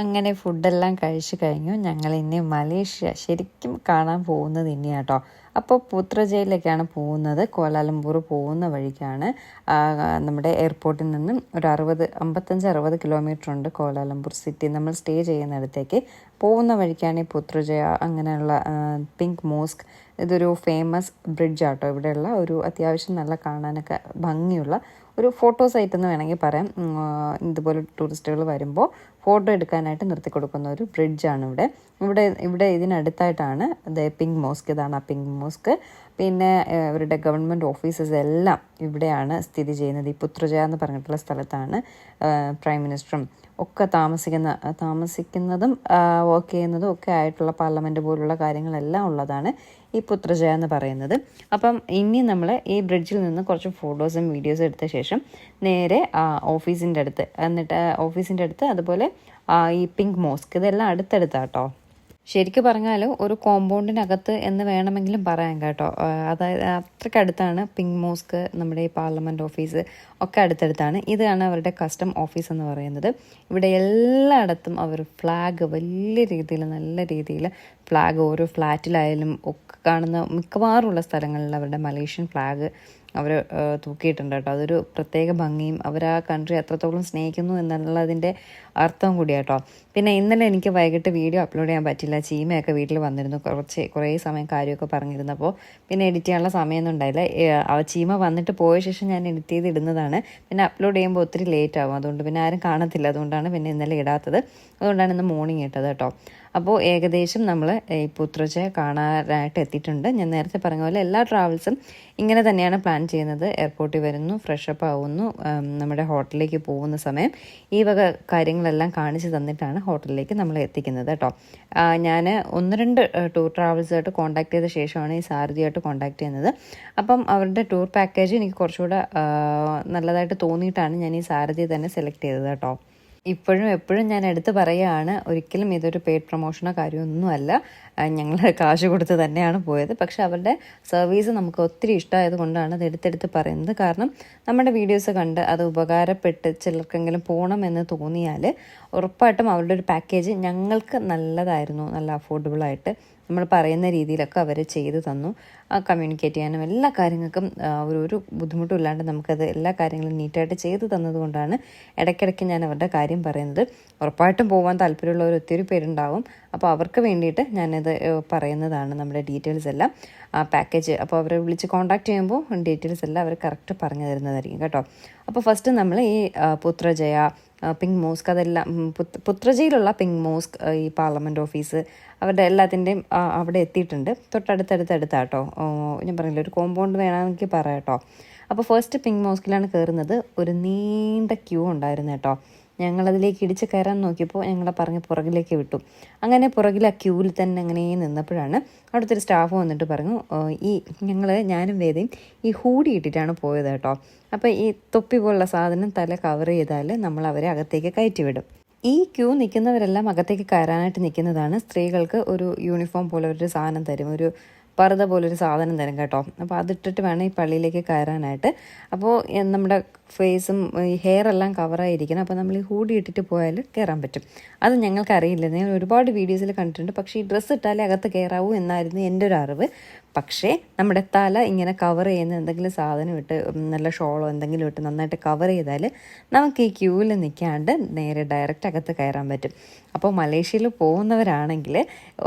അങ്ങനെ ഫുഡെല്ലാം കഴിച്ചു കഴിഞ്ഞു. ഞങ്ങൾ ഇനി മലേഷ്യ ശരിക്കും കാണാൻ പോകുന്നത് ഇനി കേട്ടോ അപ്പോൾ പുത്രജയിലേക്കാണ് പോകുന്നത്. കോലാലംപൂർ പോകുന്ന വഴിക്കാണ്. നമ്മുടെ എയർപോർട്ടിൽ നിന്നും ഒരു അറുപത് അമ്പത്തഞ്ച് അറുപത് കിലോമീറ്റർ ഉണ്ട് കോലാലംപൂർ സിറ്റി. നമ്മൾ സ്റ്റേ ചെയ്യുന്നിടത്തേക്ക് പോകുന്ന വഴിക്കാണ് ഈ പുത്രജയ അങ്ങനെയുള്ള പിങ്ക് മോസ്ക്. ഇതൊരു ഫേമസ് ബ്രിഡ്ജ് ആട്ടോ ഇവിടെയുള്ള ഒരു അത്യാവശ്യം നല്ല കാണാനൊക്കെ ഭംഗിയുള്ള ഒരു ഫോട്ടോ സൈറ്റ് എന്ന് വേണമെങ്കിൽ പറയാം. ഇതുപോലെ ടൂറിസ്റ്റുകൾ വരുമ്പോൾ ഫോട്ടോ എടുക്കാനായിട്ട് നിർത്തി കൊടുക്കുന്ന ഒരു ബ്രിഡ്ജാണ് ഇവിടെ. ഇവിടെ ഇവിടെ ഇതിനടുത്തായിട്ടാണ് ദ പിങ്ക് മോസ്ക് ഇതാണ് ആ പിങ്ക് മോസ്ക് പിന്നെ ഇവരുടെ ഗവൺമെന്റ് ഓഫീസസ് എല്ലാം ഇവിടെയാണ് സ്ഥിതി ചെയ്യുന്നത്. ഈ പുത്രജയ എന്ന് പറഞ്ഞിട്ടുള്ള സ്ഥലത്താണ് പ്രൈം മിനിസ്റ്ററും ഒക്കെ താമസിക്കുന്ന താമസിക്കുന്നതും വർക്ക് ചെയ്യുന്നതും ഒക്കെ ആയിട്ടുള്ള പാർലമെന്റ് പോലുള്ള കാര്യങ്ങളെല്ലാം ഉള്ളതാണ്. ഈ പുത്രജയ എന്ന് പറയുന്നത്. അപ്പം ഇനി നമ്മൾ ഈ ബ്രിഡ്ജിൽ നിന്ന് കുറച്ച് ഫോട്ടോസും വീഡിയോസും എടുത്ത ശേഷം നേരെ ഓഫീസിന്റെ അടുത്ത്. എന്നിട്ട് ഓഫീസിന്റെ അടുത്ത് അതുപോലെ ഈ പിങ്ക് മോസ്ക് ഇതെല്ലാം അടുത്തടുത്താട്ടോ. ശരിക്കും പറഞ്ഞാൽ ഒരു കോമ്പൗണ്ടിനകത്ത് എന്ന് വേണമെങ്കിലും പറയാം കേട്ടോ. അതായത് അത്രയ്ക്ക് അടുത്താണ് പിങ്ക് മോസ്ക് നമ്മുടെ ഈ പാർലമെന്റ് ഓഫീസ് ഒക്കെ അടുത്തടുത്താണ്. ഇതാണ് അവരുടെ കസ്റ്റം ഓഫീസ് എന്ന് പറയുന്നത്. ഇവിടെ എല്ലായിടത്തും അവർ ഫ്ലാഗ് വലിയ രീതിയിൽ നല്ല രീതിയിൽ ഫ്ലാഗ് ഓരോ ഫ്ലാറ്റിലായാലും ഒക്കെ കാണുന്ന മിക്കവാറുമുള്ള സ്ഥലങ്ങളിൽ അവരുടെ മലേഷ്യൻ ഫ്ലാഗ് അവർ തൂക്കിയിട്ടുണ്ട് കേട്ടോ. അതൊരു പ്രത്യേക ഭംഗിയും അവർ ആ കൺട്രി എത്രത്തോളം സ്നേഹിക്കുന്നു എന്നുള്ളതിന്റെ അർത്ഥം കൂടി കേട്ടോ പിന്നെ ഇന്നലെ എനിക്ക് വൈകിട്ട് വീഡിയോ അപ്ലോഡ് ചെയ്യാൻ പറ്റില്ല. ചീമയൊക്കെ വീട്ടിൽ വന്നിരുന്നു. കുറച്ച് കുറേ സമയം കാര്യമൊക്കെ പറഞ്ഞിരുന്നപ്പോൾ. പിന്നെ എഡിറ്റ് ചെയ്യാനുള്ള സമയമൊന്നും ഉണ്ടായില്ല. ആ ചീമ വന്നിട്ട് പോയ ശേഷം ഞാൻ എഡിറ്റ് ചെയ്ത് ഇടുന്നതാണ്. പിന്നെ അപ്ലോഡ് ചെയ്യുമ്പോൾ ഒത്തിരി ലേറ്റ് ആവും. അതുകൊണ്ട് പിന്നെ ആരും കാണത്തില്ല. അതുകൊണ്ടാണ് പിന്നെ ഇന്നലെ ഇടാത്തത്. അതുകൊണ്ടാണ് ഇന്ന് മോർണിംഗ് ഇട്ടത് കേട്ടോ. അപ്പോൾ ഏകദേശം നമ്മൾ ഈ പുത്രജയ കാണാനായിട്ട് എത്തിയിട്ടുണ്ട്. ഞാൻ നേരത്തെ പറഞ്ഞ പോലെ എല്ലാ ട്രാവൽസും ഇങ്ങനെ തന്നെയാണ് പ്ലാൻ ചെയ്യുന്നത്. എയർപോർട്ടിൽ വരുന്നു ഫ്രഷപ്പ് ആവുന്നു നമ്മുടെ ഹോട്ടലിലേക്ക് പോകുന്ന സമയം. ഈ വക കാര്യങ്ങളെല്ലാം കാണിച്ചു തന്നിട്ടാണ് ഹോട്ടലിലേക്ക് നമ്മൾ എത്തിക്കുന്നത് കേട്ടോ. ഞാൻ ഒന്ന് രണ്ട് ടൂർ ട്രാവൽസായിട്ട് കോൺടാക്ട് ചെയ്ത ശേഷമാണ് ഈ സാരഥിയായിട്ട് കോൺടാക്ട് ചെയ്യുന്നത്. അപ്പം അവരുടെ ടൂർ പാക്കേജ് എനിക്ക് കുറച്ചുകൂടെ നല്ലതായിട്ട് തോന്നിയിട്ടാണ് ഞാൻ ഈ സാരഥി തന്നെ സെലക്ട് ചെയ്തത് കേട്ടോ. ഇപ്പോഴും എപ്പോഴും ഞാൻ എടുത്തു പറയുകയാണ് ഒരിക്കലും ഇതൊരു പെയ്ഡ് പ്രൊമോഷനോ കാര്യമൊന്നുമല്ല ഞങ്ങൾ കാശ് കൊടുത്ത് തന്നെയാണ് പോയത്. പക്ഷെ അവരുടെ സർവീസ് നമുക്ക് ഒത്തിരി ഇഷ്ടമായത് കൊണ്ടാണ് അത് എടുത്തെടുത്ത് പറയുന്നത്. കാരണം നമ്മുടെ വീഡിയോസ് കണ്ട് അത് ഉപകാരപ്പെട്ട് ചിലർക്കെങ്കിലും പോകണം എന്ന് തോന്നിയാൽ ഉറപ്പായിട്ടും അവരുടെ ഒരു പാക്കേജ് ഞങ്ങൾക്ക് നല്ലതായിരുന്നു നല്ല അഫോർഡബിളായിട്ട് നമ്മൾ പറയുന്ന രീതിയിലൊക്കെ അവർ ചെയ്തു തന്നു. ആ കമ്മ്യൂണിക്കേറ്റ് ചെയ്യാനും എല്ലാ കാര്യങ്ങൾക്കും ഒരു ഒരു ബുദ്ധിമുട്ടും ഇല്ലാണ്ട് നമുക്കത് എല്ലാ കാര്യങ്ങളും നീറ്റായിട്ട് ചെയ്തു തന്നതുകൊണ്ടാണ് ഇടയ്ക്കിടയ്ക്ക് ഞാൻ അവരുടെ കാര്യം പറയുന്നത്. ഉറപ്പായിട്ടും പോകാൻ താല്പര്യമുള്ളവർ ഒത്തിരി പേരുണ്ടാവും. അപ്പോൾ അവർക്ക് വേണ്ടിയിട്ട് ഞാനത് പറയുന്നതാണ് നമ്മുടെ ഡീറ്റെയിൽസ് എല്ലാം. ആ പാക്കേജ് അപ്പോൾ അവരെ വിളിച്ച് കോൺടാക്ട് ചെയ്യുമ്പോൾ ഡീറ്റെയിൽസ് എല്ലാം അവർ കറക്റ്റ് പറഞ്ഞു തരുന്നതായിരിക്കും കേട്ടോ. അപ്പോൾ ഫസ്റ്റ് നമ്മൾ ഈ പുത്രജയ പിങ്ക് മോസ്ക് അതെല്ലാം പുത്രജയിലുള്ള പിങ്ക് മോസ്ക് ഈ പാർലമെന്റ് ഓഫീസ് അവരുടെ എല്ലാത്തിന്റെയും അവിടെ എത്തിയിട്ടുണ്ട്. തൊട്ടടുത്തടുത്തടുത്താട്ടോ. ഞാൻ പറഞ്ഞില്ല ഒരു കോമ്പൗണ്ട് വേണമെങ്കിൽ പറയാം കേട്ടോ അപ്പോൾ ഫസ്റ്റ് പിങ്ക് മോസ്കിലാണ് കയറുന്നത് ഒരു നീണ്ട ക്യൂ ഉണ്ടായിരുന്നു കേട്ടോ. ഞങ്ങളതിലേക്ക് ഇടിച്ച് കയറാൻ നോക്കിയപ്പോൾ ഞങ്ങളെ പറഞ്ഞ് പുറകിലേക്ക് വിട്ടു. അങ്ങനെ പുറകിൽ ആ ക്യൂവിൽ തന്നെ അങ്ങനെ നിന്നപ്പോഴാണ് അവിടുത്തെ ഒരു സ്റ്റാഫ് വന്നിട്ട് പറഞ്ഞു ഈ ഞങ്ങൾ ഞാനും വേദയും ഈ ഹൂടി ഇട്ടിട്ടാണ് പോയത് കേട്ടോ. അപ്പോൾ ഈ തൊപ്പി പോലുള്ള സാധനം തല കവർ ചെയ്താൽ നമ്മൾ അവരെ അകത്തേക്ക് കയറ്റി വിടും ഈ ക്യൂ നിൽക്കുന്നവരെല്ലാം അകത്തേക്ക് കയറാനായിട്ട് നിൽക്കുന്നതാണ്. സ്ത്രീകൾക്ക് ഒരു യൂണിഫോം പോലെ ഒരു സാധനം തരും. ഒരു പർദ്ദ പോലൊരു സാധനം തരും കേട്ടോ. അപ്പോൾ അതിട്ടിട്ട് വേണം ഈ പള്ളിയിലേക്ക് കയറാനായിട്ട്. അപ്പോൾ നമ്മുടെ ഫേസും ഹെയർ എല്ലാം കവറായിരിക്കണം. അപ്പോൾ നമ്മൾ ഈ ഹൂഡി ഇട്ടിട്ട് പോയാൽ കയറാൻ പറ്റും. അത് ഞങ്ങൾക്ക് അറിയില്ല. ഞാൻ ഒരുപാട് വീഡിയോസിൽ കണ്ടിട്ടുണ്ട്. പക്ഷേ ഈ ഡ്രസ്സ് ഇട്ടാലേ അകത്ത് കയറാവൂ എന്നായിരുന്നു എന്റെ ഒരു അറിവ്. പക്ഷേ നമ്മുടെ തല ഇങ്ങനെ കവർ ചെയ്യുന്ന എന്തെങ്കിലും സാധനം ഇട്ട് നല്ല ഷോളോ എന്തെങ്കിലും ഇട്ട് നന്നായിട്ട് കവർ ചെയ്താൽ നമുക്ക് ഈ ക്യൂവിൽ നിൽക്കാണ്ട് നേരെ ഡയറക്റ്റ് അകത്ത് കയറാൻ പറ്റും. അപ്പോൾ മലേഷ്യയിൽ പോകുന്നവരാണെങ്കിൽ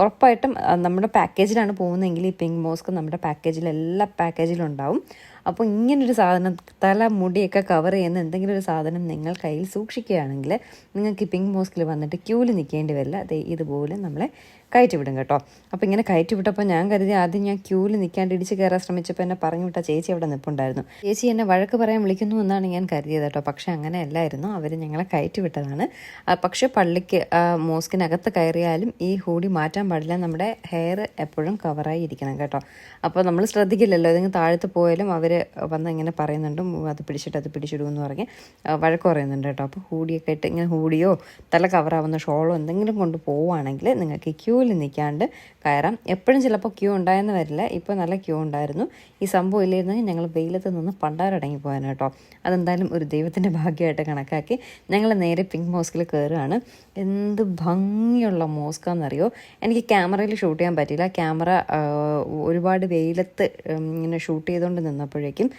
ഉറപ്പായിട്ടും നമ്മുടെ പാക്കേജിലാണ് പോകുന്നതെങ്കിൽ ഈ പിങ്ക് മോസ്ക് നമ്മുടെ പാക്കേജിൽ എല്ലാ പാക്കേജിലും ഉണ്ടാവും. അപ്പോൾ ഇങ്ങനൊരു സാധനം തല മുടിയൊക്കെ കവർ ചെയ്യുന്ന എന്തെങ്കിലും ഒരു സാധനം നിങ്ങൾ കയ്യിൽ സൂക്ഷിക്കുകയാണെങ്കിൽ നിങ്ങൾക്ക് പിങ്ക് മോസ്കിൽ വന്നിട്ട് ക്യൂവിൽ നിൽക്കേണ്ടി വരില്ല. ദേ ഇതുപോലെ നമ്മളെ കയറ്റി വിടും കേട്ടോ. അപ്പോൾ ഇങ്ങനെ കയറ്റി വിട്ടപ്പോൾ ഞാൻ കരുതി ആദ്യം ഞാൻ ക്യൂവിൽ നിൽക്കാണ്ട് ഇടിച്ച് കയറാൻ ശ്രമിച്ചപ്പോൾ എന്നെ പറഞ്ഞു വിട്ട ചേച്ചി അവിടെ നിൽപ്പുണ്ടായിരുന്നു ചേച്ചി എന്നെ വഴക്ക് പറയാൻ വിളിക്കുന്നു എന്നാണ് ഞാൻ കരുതിയത് കേട്ടോ. പക്ഷേ അങ്ങനെ അല്ലായിരുന്നു. അവർ ഞങ്ങളെ കയറ്റി വിട്ടതാണ് പക്ഷേ പള്ളിക്ക് മോസ്കിനകത്ത് കയറിയാലും ഈ ഹൂടി മാറ്റാൻ പാടില്ല. നമ്മുടെ ഹെയർ എപ്പോഴും കവറായി ഇരിക്കണം കേട്ടോ. അപ്പോൾ നമ്മൾ ശ്രദ്ധിക്കില്ലല്ലോ. ഇതിങ്ങ് താഴത്ത് പോയാലും അവർ വന്ന് ഇങ്ങനെ പറയുന്നുണ്ട്. അത് പിടിച്ചിട്ട് അത് പിടിച്ചിടുമെന്ന് പറഞ്ഞ് വഴക്ക് പറയുന്നുണ്ട് കേട്ടോ. അപ്പോൾ ഹൂടിയൊക്കെ ഇട്ട് ഇങ്ങനെ ഹൂടിയോ തല കവറാവുന്ന ഷോളോ എന്തെങ്കിലും കൊണ്ട് പോവുകയാണെങ്കിൽ നിങ്ങൾക്ക് ഈ ക്യൂവിൽ നിൽക്കാണ്ട് കയറാം. എപ്പോഴും ചിലപ്പോൾ ക്യൂ ഉണ്ടായെന്ന് വരില്ല. ഇപ്പോൾ നല്ല ക്യൂ ഉണ്ടായിരുന്നു. ഈ സംഭവം ഇല്ലായിരുന്നെങ്കിൽ ഞങ്ങൾ വെയിലത്ത് നിന്ന് പണ്ടാരടങ്ങി പോകാൻ കേട്ടോ. അതെന്തായാലും ഒരു ദൈവത്തിന്റെ ഭാഗ്യമായിട്ട് കണക്കാക്കി ഞങ്ങൾ നേരെ പിങ്ക് മോസ്കിൽ കയറുകയാണ് എന്ത് ഭംഗിയുള്ള മോസ്കാന്നറിയോ? എനിക്ക് ക്യാമറയിൽ ഷൂട്ട് ചെയ്യാൻ പറ്റിയില്ല. ക്യാമറ ഒരുപാട് വെയിലത്ത് ഇങ്ങനെ ഷൂട്ട് ചെയ്തുകൊണ്ട് നിന്നപ്പോഴേക്കും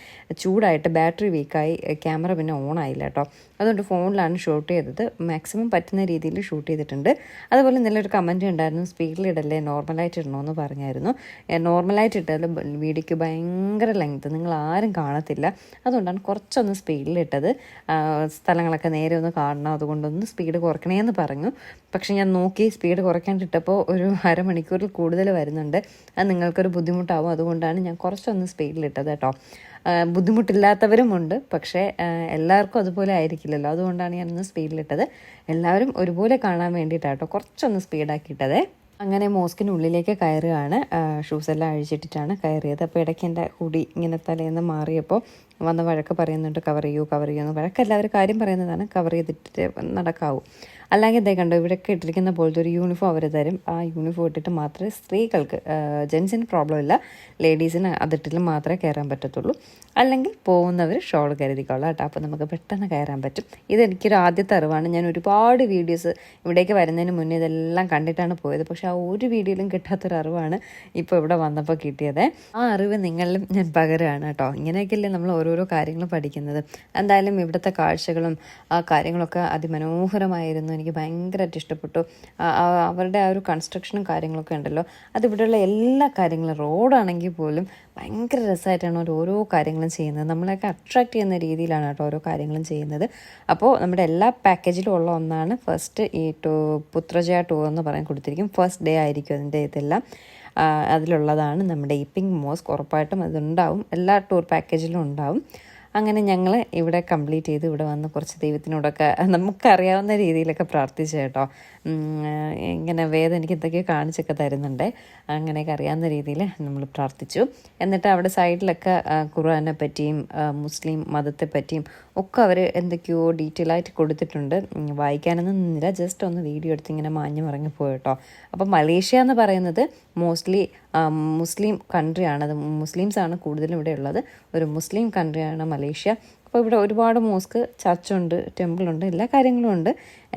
ചൂടായിട്ട് ബാറ്ററി വീക്കായി. ക്യാമറ പിന്നെ ഓൺ ആയില്ല കേട്ടോ. അതുകൊണ്ട് ഫോണിലാണ് ഷൂട്ട് ചെയ്തത്. മാക്സിമം പറ്റുന്ന രീതിയിൽ ഷൂട്ട് ചെയ്തിട്ടുണ്ട്. അതുപോലെ നല്ലൊരു കമന്റ് ഉണ്ടായിരുന്നു സ്പീഡിലിടല്ലേ നോർമലായിട്ട് ഇടണമെന്ന് പറഞ്ഞായിരുന്നു. നോർമലായിട്ട് ഇട്ടാൽ വീഡിയോയ്ക്ക് ഭയങ്കര ലെങ്ത് നിങ്ങൾ ആരും കാണത്തില്ല. അതുകൊണ്ടാണ് കുറച്ചൊന്ന് സ്പീഡിലിട്ടത് സ്ഥലങ്ങളൊക്കെ നേരെ ഒന്ന് കാണണം. അതുകൊണ്ടൊന്ന് സ്പീഡ് കുറയ്ക്കണേന്ന് പറഞ്ഞു. പക്ഷേ ഞാൻ നോക്കി സ്പീഡ് കുറയ്ക്കാണ്ടിട്ടപ്പോൾ ഒരു അരമണിക്കൂറിൽ കൂടുതൽ വരുന്നുണ്ട്. അത് നിങ്ങൾക്കൊരു ബുദ്ധിമുട്ടാവും. അതുകൊണ്ടാണ് ഞാൻ കുറച്ചൊന്ന് സ്പീഡിലിട്ടത് കേട്ടോ. ബുദ്ധിമുട്ടില്ലാത്തവരുമുണ്ട്. പക്ഷേ എല്ലാവർക്കും അതുപോലെ ആയിരിക്കില്ലല്ലോ. അതുകൊണ്ടാണ് ഞാനൊന്ന് സ്പീഡിലിട്ടത്. എല്ലാവരും ഒരുപോലെ കാണാൻ വേണ്ടിയിട്ടാട്ടോ കുറച്ചൊന്ന് സ്പീഡാക്കിയിട്ടത്. അങ്ങനെ മോസ്കിനുള്ളിലേക്ക് കയറുകയാണ്. ഷൂസ് എല്ലാം അഴിച്ചിട്ടിട്ടാണ് കയറിയത്. അപ്പോൾ ഇടയ്ക്ക് എന്റെ കുടി ഇങ്ങനെ തലേന്ന് മാറിയപ്പോൾ വന്ന് വഴക്ക് പറയുന്നുണ്ട് കവർ ചെയ്യൂ കവർ ചെയ്യൂ എന്ന് വഴക്കല്ല അവർ കാര്യം പറയുന്നതാണ് കവർ ചെയ്തിട്ട് നടക്കാവൂ. അല്ലെങ്കിൽ ഇതേ കണ്ടോ ഇവിടെയൊക്കെ ഇട്ടിരിക്കുന്ന പോലത്തെ ഒരു യൂണിഫോം അവർ തരും. ആ യൂണിഫോം ഇട്ടിട്ട് മാത്രമേ സ്ത്രീകൾക്ക് ജെൻസിന് പ്രോബ്ലം ഇല്ല. ലേഡീസിന് അതിട്ടിൽ മാത്രമേ കയറാൻ പറ്റത്തുള്ളൂ. അല്ലെങ്കിൽ പോകുന്നവർ ഷോൾ കരുതിക്കൊള്ളാം കേട്ടോ. അപ്പോൾ നമുക്ക് പെട്ടെന്ന് കയറാൻ പറ്റും. ഇതെനിക്കൊരു ആദ്യത്തെ അറിവാണ്. ഞാൻ ഒരുപാട് വീഡിയോസ് ഇവിടേക്ക് വരുന്നതിന് മുന്നേ ഇതെല്ലാം കണ്ടിട്ടാണ് പോയത്. പക്ഷെ ആ ഒരു വീഡിയോയിലും കിട്ടാത്തൊരു അറിവാണ് ഇപ്പോൾ ഇവിടെ വന്നപ്പോൾ കിട്ടിയത്. ആ അറിവ് നിങ്ങളിലും ഞാൻ പകരുകയാണ് കേട്ടോ. ഇങ്ങനെയൊക്കെയല്ലേ നമ്മൾ ഓരോരോ കാര്യങ്ങൾ പഠിക്കുന്നത്. എന്തായാലും ഇവിടുത്തെ കാഴ്ചകളും ആ കാര്യങ്ങളൊക്കെ അതിമനോഹരമായിരുന്നു. എനിക്ക് ഭയങ്കരമായിട്ട് ഇഷ്ടപ്പെട്ടു. അവരുടെ ആ ഒരു കൺസ്ട്രക്ഷനും കാര്യങ്ങളൊക്കെ ഉണ്ടല്ലോ. അതിവിടെയുള്ള എല്ലാ കാര്യങ്ങളും റോഡാണെങ്കിൽ പോലും ഭയങ്കര രസമായിട്ടാണ് അവർ ഓരോ കാര്യങ്ങളും ചെയ്യുന്നത്. നമ്മളെയൊക്കെ അട്രാക്ട് ചെയ്യുന്ന രീതിയിലാണ് കേട്ടോ ഓരോ കാര്യങ്ങളും ചെയ്യുന്നത്. അപ്പോൾ നമ്മുടെ എല്ലാ പാക്കേജിലും ഉള്ള ഒന്നാണ് ഫസ്റ്റ് ഈ ടൂ പുത്രജയ ടൂർ എന്ന് പറയാൻ കൊടുത്തിരിക്കും. ഫസ്റ്റ് ഡേ ആയിരിക്കും അതിന്റെ ഇതെല്ലാം. അതിലുള്ളതാണ് നമ്മുടെ ഈ പിങ്ക് മോസ്ക് ഉറപ്പായിട്ടും അതുണ്ടാവും. എല്ലാ ടൂർ പാക്കേജിലും ഉണ്ടാവും. അങ്ങനെ ഞങ്ങൾ ഇവിടെ കംപ്ലീറ്റ് ചെയ്ത് ഇവിടെ വന്ന് കുറച്ച് ദൈവത്തിനോടൊക്കെ നമുക്കറിയാവുന്ന രീതിയിലൊക്കെ പ്രാർത്ഥിച്ചു കേട്ടോ. ഇങ്ങനെ വേദം എനിക്ക് എന്തൊക്കെയോ കാണിച്ചൊക്കെ തരുന്നുണ്ട്. അങ്ങനെയൊക്കെ അറിയാവുന്ന രീതിയിൽ നമ്മൾ പ്രാർത്ഥിച്ചു. എന്നിട്ട് അവിടെ സൈഡിലൊക്കെ ഖുർആാനെ പറ്റിയും മുസ്ലിം മതത്തെ പറ്റിയും ഒക്കെ അവർ എന്തൊക്കെയോ ഡീറ്റെയിൽ ആയിട്ട് കൊടുത്തിട്ടുണ്ട്. വായിക്കാനൊന്നും നിന്നില്ല. ജസ്റ്റ് ഒന്ന് വീഡിയോ എടുത്ത് ഇങ്ങനെ മാഞ്ഞു മറങ്ങി പോയി കേട്ടോ. അപ്പോൾ മലേഷ്യ എന്ന് പറയുന്നത് മോസ്റ്റ്ലി മുസ്ലിം കൺട്രിയാണ് അത് മുസ്ലിംസാണ് കൂടുതലും ഇവിടെ ഉള്ളത്. ഒരു മുസ്ലിം കൺട്രിയാണ് മലേഷ്യ അപ്പോൾ ഇവിടെ ഒരുപാട് മോസ്ക് ചർച്ചുണ്ട് ടെമ്പിളുണ്ട് എല്ലാ കാര്യങ്ങളും ഉണ്ട്.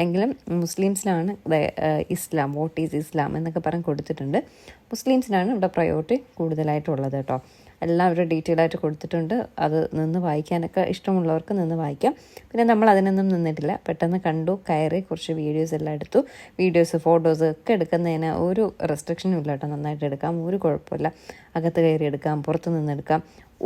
എങ്കിലും മുസ്ലിംസിനാണ് ഇസ്ലാം വോട്ട് ഈസ് ഇസ്ലാം എന്നൊക്കെ പറഞ്ഞ് കൊടുത്തിട്ടുണ്ട്. മുസ്ലിംസിനാണ് ഇവിടെ പ്രയോറിറ്റി കൂടുതലായിട്ടുള്ളത് കേട്ടോ. എല്ലാം അവർ ഡീറ്റെയിൽ ആയിട്ട് കൊടുത്തിട്ടുണ്ട്. അത് നിന്ന് വായിക്കാനൊക്കെ ഇഷ്ടമുള്ളവർക്ക് നിന്ന് വായിക്കാം. പിന്നെ നമ്മൾ അതിനൊന്നും നിന്നിട്ടില്ല. പെട്ടെന്ന് കണ്ടു കയറി കുറച്ച് വീഡിയോസ് എല്ലാം എടുത്തു. വീഡിയോസ് ഫോട്ടോസ് ഒക്കെ എടുക്കുന്നതിന് ഒരു റെസ്ട്രിക്ഷനും ഇല്ല കേട്ടോ നന്നായിട്ട് എടുക്കാം. ഒരു കുഴപ്പമില്ല. അകത്ത് കയറി എടുക്കാം പുറത്ത് നിന്ന് എടുക്കാം.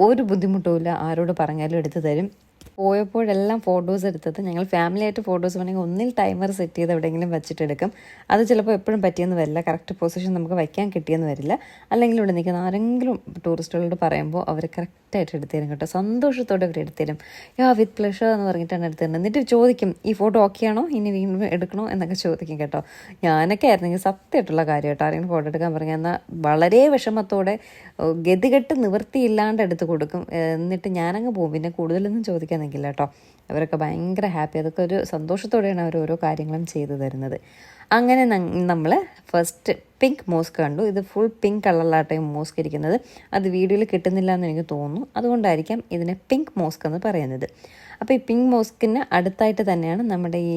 ഒരു ബുദ്ധിമുട്ടുമില്ല ആരോട് പറഞ്ഞാലും എടുത്തു തരും. പോയപ്പോഴെല്ലാം ഫോട്ടോസ് എടുത്തത്. ഞങ്ങൾ ഫാമിലി ആയിട്ട് ഫോട്ടോസ് വേണമെങ്കിൽ ഒന്നിൽ ടൈമർ സെറ്റ് ചെയ്ത് എവിടെയെങ്കിലും വെച്ചിട്ടെടുക്കും അത് ചിലപ്പോൾ എപ്പോഴും പറ്റിയെന്ന് വരില്ല. കറക്റ്റ് പൊസിഷൻ നമുക്ക് വയ്ക്കാൻ കിട്ടിയെന്ന് വരില്ല. അല്ലെങ്കിൽ ഇവിടെ നിൽക്കുന്ന ആരെങ്കിലും ടൂറിസ്റ്റുകളോട് പറയുമ്പോൾ അവർ കറക്റ്റായിട്ട് എടുത്തുതരും കേട്ടോ. സന്തോഷത്തോടെ അവർ എടുത്തുതരും യാ വിത്ത് പ്ലഷർ എന്ന് പറഞ്ഞിട്ടാണ് എടുത്തുതരുന്നത് എന്നിട്ട് ചോദിക്കും ഈ ഫോട്ടോ ഓക്കെ ആണോ? ഇനി വീണ്ടും എടുക്കണോ? എന്നൊക്കെ ചോദിക്കും കേട്ടോ. ഞാനൊക്കെ ആയിരുന്നെങ്കിൽ സത്യമായിട്ടുള്ള കാര്യം കേട്ടോ. ആരെങ്കിലും ഫോട്ടോ എടുക്കാൻ പറഞ്ഞാൽ എന്നാൽ വളരെ വിഷമത്തോടെ ഗതികെട്ട് നിവൃത്തിയില്ലാണ്ട് എടുത്ത് കൊടുക്കും. എന്നിട്ട് ഞാനങ്ങ് പോകും. പിന്നെ കൂടുതലൊന്നും ചോദിക്കാൻ നിൽക്കില്ല കേട്ടോ. അവരൊക്കെ ഭയങ്കര ഹാപ്പി അതൊക്കെ ഒരു സന്തോഷത്തോടെയാണ് അവർ ഓരോ കാര്യങ്ങളും ചെയ്തു തരുന്നത്. അങ്ങനെ നമ്മൾ ഫസ്റ്റ് പിങ്ക് മോസ്ക് കണ്ടു. ഇത് ഫുൾ പിങ്ക് കളറിലാട്ടെ മോസ്ക് ഇരിക്കുന്നത്. അത് വീഡിയോയിൽ കിട്ടുന്നില്ല എന്ന് എനിക്ക് തോന്നുന്നു. അതുകൊണ്ടായിരിക്കാം ഇതിനെ പിങ്ക് മോസ്ക് എന്ന് പറയുന്നത്. അപ്പോൾ ഈ പിങ്ക് മോസ്കിന് അടുത്തായിട്ട് തന്നെയാണ് നമ്മുടെ ഈ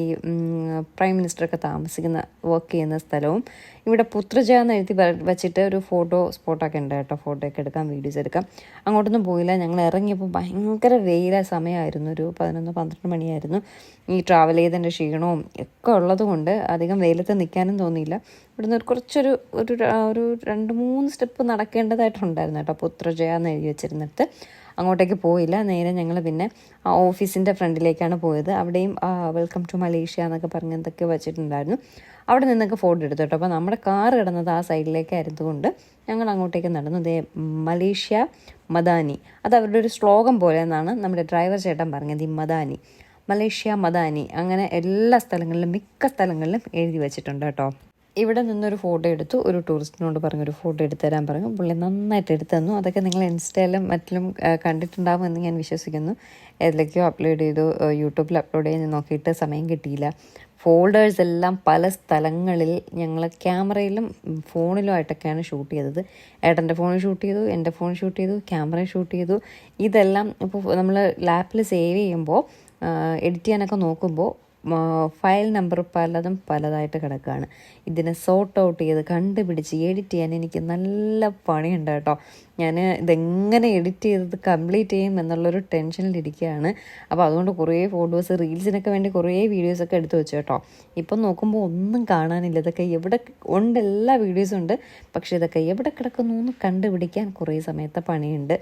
പ്രൈം മിനിസ്റ്ററൊക്കെ താമസിക്കുന്ന വർക്ക് ചെയ്യുന്ന സ്ഥലവും. ഇവിടെ പുത്രജ എന്ന് എഴുതി വെച്ചിട്ട് ഒരു ഫോട്ടോ സ്പോട്ടൊക്കെ ഉണ്ട് കേട്ടോ. ഫോട്ടോ ഒക്കെ എടുക്കാം വീഡിയോസ് എടുക്കാം. അങ്ങോട്ടൊന്നും പോയില്ല. ഞങ്ങൾ ഇറങ്ങിയപ്പോൾ ഭയങ്കര വെയില സമയമായിരുന്നു ഒരു പതിനൊന്ന് പന്ത്രണ്ട് മണിയായിരുന്നു. ഈ ട്രാവൽ ചെയ്തതിന്റെ ക്ഷീണവും ഒക്കെ ഉള്ളതുകൊണ്ട് അധികം വെയിലത്ത് നിൽക്കാനും തോന്നിയില്ല. ഇവിടുന്ന് ഒരു കുറച്ചൊരു ഒരു ഒരു രണ്ട് മൂന്ന് സ്റ്റെപ്പ് നടക്കേണ്ടതായിട്ടുണ്ടായിരുന്നു കേട്ടോ. പുത്രജയ എന്ന് എഴുതി വെച്ചിരുന്നിട്ട്. അങ്ങോട്ടേക്ക് പോയില്ല. നേരെ ഞങ്ങൾ പിന്നെ ആ ഓഫീസിന്റെ ഫ്രണ്ടിലേക്കാണ് പോയത്. അവിടെയും വെൽക്കം ടു മലേഷ്യ എന്നൊക്കെ പറഞ്ഞ് എന്തൊക്കെ വെച്ചിട്ടുണ്ടായിരുന്നു. അവിടെ നിന്നൊക്കെ ഫോട്ടോ എടുത്തു കേട്ടോ. അപ്പോൾ നമ്മുടെ കാർ കിടന്നത് ആ സൈഡിലേക്കായിരുന്നു കൊണ്ട് ഞങ്ങൾ അങ്ങോട്ടേക്ക് നടന്നു. ദേ മലേഷ്യ മദാനി അത് അവരുടെ ഒരു ശ്ലോകം പോലെ എന്നാണ് നമ്മുടെ ഡ്രൈവർ ചേട്ടൻ പറഞ്ഞത്. ഈ മദാനി മലേഷ്യ മദാനി അങ്ങനെ എല്ലാ സ്ഥലങ്ങളിലും മിക്ക സ്ഥലങ്ങളിലും എഴുതി വെച്ചിട്ടുണ്ട് കേട്ടോ. ഇവിടെ നിന്നൊരു ഫോട്ടോ എടുത്തു. ഒരു ടൂറിസ്റ്റിനോട് പറഞ്ഞു ഒരു ഫോട്ടോ എടുത്തു തരാൻ പറഞ്ഞു. പുള്ളി നന്നായിട്ട് എടുത്തു തന്നു അതൊക്കെ നിങ്ങൾ ഇൻസ്റ്റയിലും മറ്റിലും കണ്ടിട്ടുണ്ടാവും എന്ന് ഞാൻ വിശ്വസിക്കുന്നു. ഏതിലേക്കോ അപ്ലോഡ് ചെയ്തു. യൂട്യൂബിൽ അപ്ലോഡ് ചെയ്ത് നോക്കിയിട്ട് സമയം കിട്ടിയില്ല. ഫോൾഡേഴ്സ് എല്ലാം പല സ്ഥലങ്ങളിൽ ഞങ്ങൾ ക്യാമറയിലും ഫോണിലും ആയിട്ടൊക്കെയാണ് ഷൂട്ട് ചെയ്തത്. ഏട്ടന്റെ ഫോണിൽ ഷൂട്ട് ചെയ്തു എന്റെ ഫോൺ ഷൂട്ട് ചെയ്തു ക്യാമറയിൽ ഷൂട്ട് ചെയ്തു. ഇതെല്ലാം ഇപ്പോൾ നമ്മൾ ലാപ്പിൽ സേവ് ചെയ്യുമ്പോൾ എഡിറ്റ് ചെയ്യാനൊക്കെ നോക്കുമ്പോൾ ഫയൽ നമ്പർ പലതും പലതായിട്ട് കിടക്കുകയാണ് ഇതിനെ സോർട്ട് ഔട്ട് ചെയ്ത് കണ്ടുപിടിച്ച് എഡിറ്റ് ചെയ്യാൻ എനിക്ക് നല്ല പണിയുണ്ട് കേട്ടോ. ഞാൻ ഇതെങ്ങനെ എഡിറ്റ് ചെയ്തത് കംപ്ലീറ്റ് ചെയ്യും എന്നുള്ളൊരു ടെൻഷനിലിരിക്കുകയാണ് അപ്പോൾ അതുകൊണ്ട് കുറേ ഫോട്ടോസ് റീൽസിനൊക്കെ വേണ്ടി കുറേ വീഡിയോസൊക്കെ എടുത്തു വെച്ചു കേട്ടോ. ഇപ്പം നോക്കുമ്പോൾ ഒന്നും കാണാനില്ല. ഇതൊക്കെ എവിടെ ഉണ്ട്? എല്ലാ വീഡിയോസും ഉണ്ട്. പക്ഷേ ഇതൊക്കെ എവിടെ കിടക്കുന്നു എന്ന് കണ്ടുപിടിക്കാൻ കുറേ സമയത്തെ പണിയുണ്ട്.